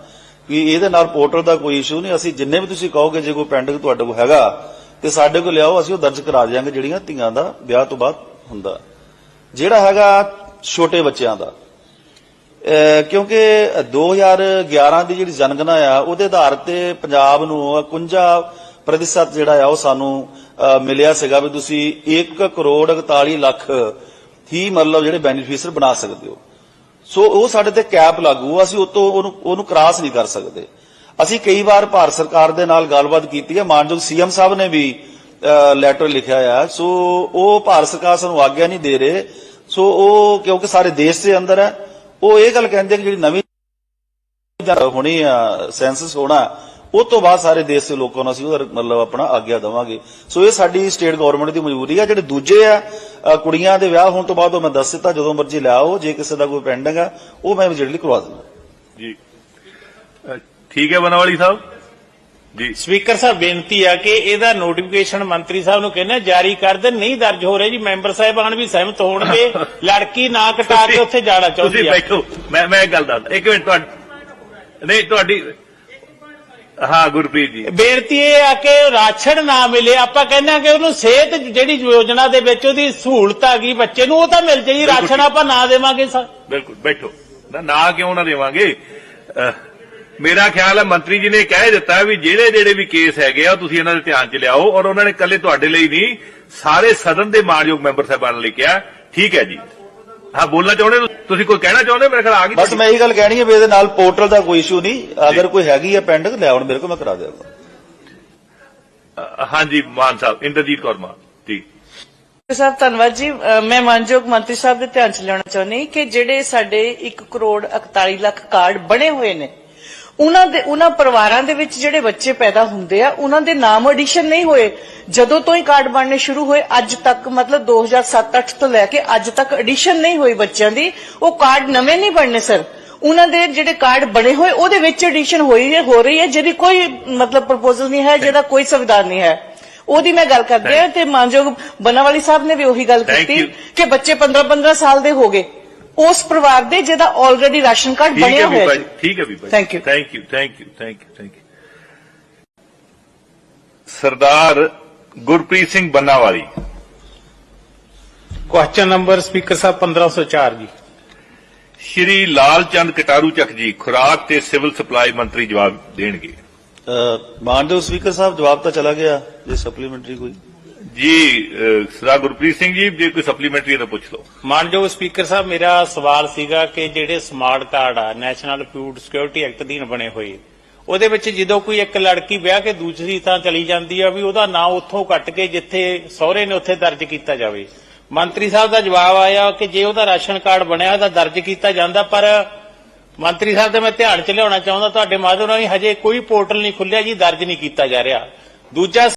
ਕਿ ਇਹਦੇ ਨਾਲ ਪੋਰਟਲ ਦਾ ਕੋਈ ਇਸ਼ੂ ਨਹੀਂ। ਅਸੀਂ ਜਿੰਨੇ ਵੀ ਤੁਸੀਂ ਕਹੋਗੇ, ਜੇ ਕੋਈ ਪੈਂਡਿੰਗ ਤੁਹਾਡੇ ਕੋਲ ਹੈਗਾ, ਤੇ ਸਾਡੇ ਕੋਲ ਲਿਆਓ, ਅਸੀਂ ਉਹ ਦਰਜ ਕਰਾ ਦਿਆਂਗੇ ਜਿਹੜੀਆਂ ਧੀਆਂ ਦਾ ਵਿਆਹ ਤੋਂ ਬਾਅਦ ਹੁੰਦਾ। ਜਿਹੜਾ ਹੈਗਾ ਛੋਟੇ ਬੱਚਿਆਂ ਦਾ ਅਹ ਕਿਉਂਕਿ 2011 ਦੀ ਜਿਹੜੀ ਜਨਗਣਨਾ ਆ, ਉਹਦੇ ਆਧਾਰ ਤੇ ਪੰਜਾਬ ਨੂੰ 51 ਪ੍ਰਤੀਸ਼ਤ ਜਿਹੜਾ ਆ, ਉਹ ਸਾਨੂੰ ਮਿਲਿਆ ਸੀਗਾ ਵੀ ਤੁਸੀਂ 1 ਕਰੋੜ 41 ਲੱਖ ਹੀ ਮਤਲਬ ਜਿਹੜੇ ਬੈਨੀਫੀਸ਼ੀਅਰ ਬਣਾ ਸਕਦੇ ਹੋ। ਸੋ ਉਹ ਸਾਡੇ ਤੇ ਕੈਪ ਲਾਗੂ ਆ, ਅਸੀਂ ਉਹ ਉਹਨੂੰ ਉਹਨੂੰ ਕ੍ਰਾਸ ਨਹੀਂ ਕਰ ਸਕਦੇ। ਅਸੀਂ ਕਈ ਵਾਰ ਭਾਰਤ ਸਰਕਾਰ ਦੇ ਨਾਲ ਗੱਲਬਾਤ ਕੀਤੀ ਹੈ ਮਾਨਯੋਗ ਸੀਐਮ ਸਾਹਿਬ ਨੇ ਵੀ ਲੈਟਰ ਲਿਖਿਆ ਆ। ਸੋ ਉਹ ਭਾਰਤ ਸਰਕਾਰ ਸਾਨੂੰ ਆਗਿਆ ਨਹੀਂ ਦੇ ਰਹੇ। ਸੋ ਉਹ ਕਿਉਂਕਿ ਸਾਰੇ ਦੇਸ਼ ਦੇ ਅੰਦਰ ਹੈ ਉਹ ਇਹ ਗੱਲ ਕਹਿੰਦੇ ਕਿ ਜਿਹੜੀ ਨਵੀਂ ਹੋਣੀ ਆ ਸੈਂਸਸ ਹੋਣਾ ਉਹ ਤੋਂ ਬਾਅਦ ਸਾਰੇ ਦੇਸ਼ ਦੇ ਲੋਕਾਂ ਨੂੰ ਅਸੀਂ ਉਹਦਾ ਮਤਲਬ ਆਪਣਾ ਆਗਿਆ ਦੇਵਾਂਗੇ। ਸੋ ਇਹ ਸਾਡੀ ਸਟੇਟ ਗਵਰਨਮੈਂਟ ਦੀ ਮਜਬੂਰੀ ਆ। ਜਿਹੜੇ ਦੂਜੇ ਆ ਕੁੜੀਆਂ ਦੇ ਵਿਆਹ ਹੋਣ ਤੋਂ ਬਾਅਦ ਉਹ ਮੈਂ ਦੱਸ ਦਿੱਤਾ ਜਦੋਂ ਮਰਜ਼ੀ ਲਿਆਓ ਜੇ ਕਿਸੇ ਦਾ ਕੋਈ ਪੈਂਡਿੰਗ ਆ ਉਹ ਮੈਂ ਇਮੀਡੀਏਟਲੀ ਕਰਵਾ ਦਿੰਦਾ। ਜੀ। ਠੀਕ ਹੈ ਬਨਵਾਲੀ ਸਾਹਿਬ? ਜੀ। ਸਪੀਕਰ ਸਾਹਿਬ ਬੇਨਤੀ ਆ ਕਿ ਇਹਦਾ ਨੋਟੀਫਿਕੇਸ਼ਨ ਮੰਤਰੀ ਸਾਹਿਬ ਨੂੰ ਕਹਿੰਦੇ ਜਾਰੀ ਕਰ ਦੇਣ ਨਹੀਂ ਦਰਜ ਹੋ ਰਿਹਾ ਜੀ ਮੈਂਬਰ ਸਾਹਿਬਾਨ ਵੀ ਸਹਿਮਤ ਹੋਣਗੇ ਲੜਕੀ ਨਾ ਕਟਾ ਕੇ ਉੱਥੇ ਜਾਣਾ ਤੁਸੀਂ ਚਾਹੁੰਦੀ ਆ। ਬੈਠੋ। ਮੈਂ ਮੈਂ ਇੱਕ ਗੱਲ ਦੱਸਦਾ ਇੱਕ ਮਿੰਟ ਤੁਹਾਡੀ ਨਹੀਂ ਤੁਹਾਡੀ ਹਾਂ ਗੁਰਪ੍ਰੀਤ ਜੀ। ਬੇਨਤੀ ਇਹ ਆ ਕਿ ਰਾਸ਼ਨ ਨਾ ਮਿਲੇ ਆਪਾਂ ਕਹਿੰਦੇ ਕਿ ਉਹਨੂੰ ਸਿਹਤ ਜਿਹੜੀ ਯੋਜਨਾ ਦੇ ਵਿੱਚ ਉਹਦੀ ਸਹੂਲਤ ਆ ਗਈ ਬੱਚੇ ਨੂੰ ਉਹ ਤਾਂ ਮਿਲ ਬਿਲਕੁਲ ਰਾਸ਼ਨ ਆਪਾਂ ਨਾ ਦੇਵਾਂਗੇ ਸਰ ਬਿਲਕੁਲ ਬੈਠੋ। ਨਾ ਨਾ ਕਿਉਂ ਨਾ ਦੇਵਾਂਗੇ? ਅਹ, ਮੇਰਾ ਖਿਆਲ ਹੈ ਮੰਤਰੀ ਜੀ ਨੇ ਕਹਿ ਦਿੱਤਾ ਵੀ ਜਿਹੜੇ ਜਿਹੜੇ ਵੀ ਕੇਸ ਹੈਗੇ ਆ ਤੁਸੀਂ ਇਹਨਾਂ ਦੇ ਧਿਆਨ 'ਚ ਲਿਆਓ ਔਰ ਉਹਨਾਂ ਨੇ ਕੱਲੇ ਤੁਹਾਡੇ ਲਈ ਨਹੀਂ ਸਾਰੇ ਸਦਨ ਦੇ ਮਾਨਯੋਗ ਮੈਂਬਰ ਸਾਹਿਬਾਨ ਲਈ ਕਿਹਾ। ਠੀਕ ਹੈ ਜੀ। ਹਾਂ ਬੋਲਣਾ ਚਾਹੁੰਦੇ ਹੋ? ਤੁਸੀਂ ਕੋਈ ਕਹਿਣਾ ਚਾਹੁੰਦੇ ਹੋ? ਮੇਰੇ ਖਿਆਲ ਆ ਗਈ ਬਸ ਮੈਂ ਇਹੀ ਗੱਲ ਕਹਿਣੀ ਹੈ ਵੀ ਇਹਦੇ ਨਾਲ ਪੋਰਟਲ ਦਾ ਕੋਈ ਇਸ਼ੂ ਨਹੀਂ। ਅਗਰ ਕੋਈ ਹੈਗੀ ਆ ਪੈਂਡਿੰਗ ਲੈ ਆਉਣ ਮੇਰੇ ਕੋਲ ਮੈਂ ਕਰਾ ਦਿਆਂਗਾ ਅਹ, ਹਾਂਜੀ ਮਾਨ ਸਾਹਿਬ ਇੰਦਰਜੀਤ ਕੌਰ ਮਾਨ ਜੀ। ਸਾਹਿਬ ਧੰਨਵਾਦ ਜੀ। ਅ, ਮੈਂ ਮਾਨਯੋਗ ਮੰਤਰੀ ਸਾਹਿਬ ਦੇ ਧਿਆਨ ਚ ਲਿਆਉਣਾ ਚਾਹੁੰਦੀ ਕਿ ਜਿਹੜੇ ਸਾਡੇ 1 ਕਰੋੜ 41 ਲੱਖ ਕਾਰਡ ਬਣੇ ਹੋਏ ਨੇ ਉਹਨਾਂ ਦੇ ਉਹਨਾਂ ਪਰਿਵਾਰਾਂ ਦੇ ਵਿੱਚ ਜਿਹੜੇ ਬੱਚੇ ਪੈਦਾ ਹੁੰਦੇ ਆ ਉਹਨਾਂ ਦੇ ਨਾਮ ਐਡੀਸ਼ਨ ਨਹੀਂ ਹੋਏ। ਜਦੋਂ ਤੋਂ ਹੀ ਕਾਰਡ ਬਣਨੇ ਸ਼ੁਰੂ ਹੋਏ ਅੱਜ ਤੱਕ ਮਤਲਬ 2007-8 ਤੋਂ ਲੈ ਕੇ ਅੱਜ ਤੱਕ ਐਡੀਸ਼ਨ ਨਹੀਂ ਹੋਈ ਬੱਚਿਆਂ ਦੀ। ਉਹ ਕਾਰਡ ਨਵੇਂ ਨਹੀਂ ਬਣਨੇ ਸਰ। ਉਹਨਾਂ ਦੇ ਜਿਹੜੇ ਕਾਰਡ ਬਣੇ ਹੋਏ ਉਹਦੇ ਵਿੱਚ ਐਡੀਸ਼ਨ ਹੋਈ ਹੈ ਹੋ ਰਹੀ ਹੈ ਜਿਹਦੀ ਕੋਈ ਮਤਲਬ ਪ੍ਰਪੋਜ਼ਲ ਨਹੀਂ ਹੈ ਜਿਹਦਾ ਕੋਈ ਸੰਵਿਧਾਨ ਨਹੀਂ ਹੈ। ਉਹਦੀ ਮੈਂ ਗੱਲ ਕਰਦੀ ਹਾਂ ਤੇ ਮਾਨਯੋਗ ਬਨਾਵਾਲੀ ਸਾਹਿਬ ਨੇ ਵੀ ਉਹੀ ਗੱਲ ਕੀਤੀ. ਕਿ ਬੱਚੇ 15-15 ਸਾਲ ਦੇ ਹੋ ਗਏ। ਉਸ ਪਰਿਵਾਰ ਦੇ ਜਿਹਦਾ ਆਲਰੇਡੀ ਰਾਸ਼ਨ ਕਾਰਡ ਠੀਕ ਹੈ ਬਣਿਆ ਵੀ ਹੋਇਆ ਭਾਈ ਜੀ ਠੀਕ ਹੈ ਵੀ ਭਾਈ। Thank you. Thank you thank you thank you thank you Sardar Gurpreet Singh Bannawali. Question number speaker ਸਾਹਿਬ 1504 ਜੀ। ਸ਼੍ਰੀ ਲਾਲ ਚੰਦ ਕਟਾਰੂ ਚੱਕ ਜੀ ਖੁਰਾਕ ਤੇ ਸਿਵਲ ਸਪਲਾਈ ਮੰਤਰੀ ਜਵਾਬ ਦੇਣਗੇ। ਮਾਨਯੋਗ ਸਪੀਕਰ ਸਾਹਿਬ ਜਵਾਬ ਤਾਂ ਚਲਾ ਗਿਆ ਜੇ ਸਪਲੀਮੈਂਟਰੀ ਕੋਈ। ਜੀ ਅਹ, ਸਰਦਾਰ ਗੁਰਪ੍ਰੀਤ ਸਿੰਘ ਜੀ ਜੇ ਕੋਈ ਸਪਲੀਮੈਂਟਰੀ ਹੈ ਤਾਂ ਪੁੱਛ ਲਓ। ਮਾਨਯੋਗ ਸਪੀਕਰ ਸਾਹਿਬ ਮੇਰਾ ਸਵਾਲ ਸੀਗਾ ਕਿ ਜਿਹੜੇ ਸਮਾਰਟ ਕਾਰਡ ਆ ਨੈਸ਼ਨਲ ਫੂਡ ਸਿਕਿਉਰਿਟੀ ਐਕਟ ਅਧੀਨ ਬਣੇ ਹੋਏ ਉਹਦੇ ਵਿੱਚ ਜਦੋਂ ਕੋਈ ਇੱਕ ਲੜਕੀ ਵਿਆਹ ਕੇ ਦੂਸਰੀ ਥਾਂ ਚਲੀ ਜਾਂਦੀ ਆ ਵੀ ਉਹਦਾ ਨਾਂ ਉੱਥੋਂ ਕੱਟ ਕੇ ਜਿੱਥੇ ਸਹੁਰੇ ਨੇ ਉੱਥੇ ਦਰਜ ਕੀਤਾ ਜਾਵੇ? ਮੰਤਰੀ ਸਾਹਿਬ ਦਾ ਜਵਾਬ ਆਇਆ ਕਿ ਜੇ ਉਹਦਾ ਰਾਸ਼ਨ ਕਾਰਡ ਬਣਿਆ ਉਹਦਾ ਦਰਜ ਕੀਤਾ ਜਾਂਦਾ ਪਰ ਮੰਤਰੀ ਸਾਹਿਬ ਦੇ ਮੈਂ ਧਿਆਨ ਚ ਲਿਆਉਣਾ ਚਾਹੁੰਦਾ ਤੁਹਾਡੇ ਮਾਧਿਅਮ ਰਾਹੀਂ ਹਜੇ ਕੋਈ ਪੋਰਟਲ ਨਹੀਂ ਖੁੱਲਿਆ ਜੀ ਦਰਜ ਨਹੀਂ ਕੀਤਾ ਜਾ ਰਿਹਾ। ਦੂਜਾ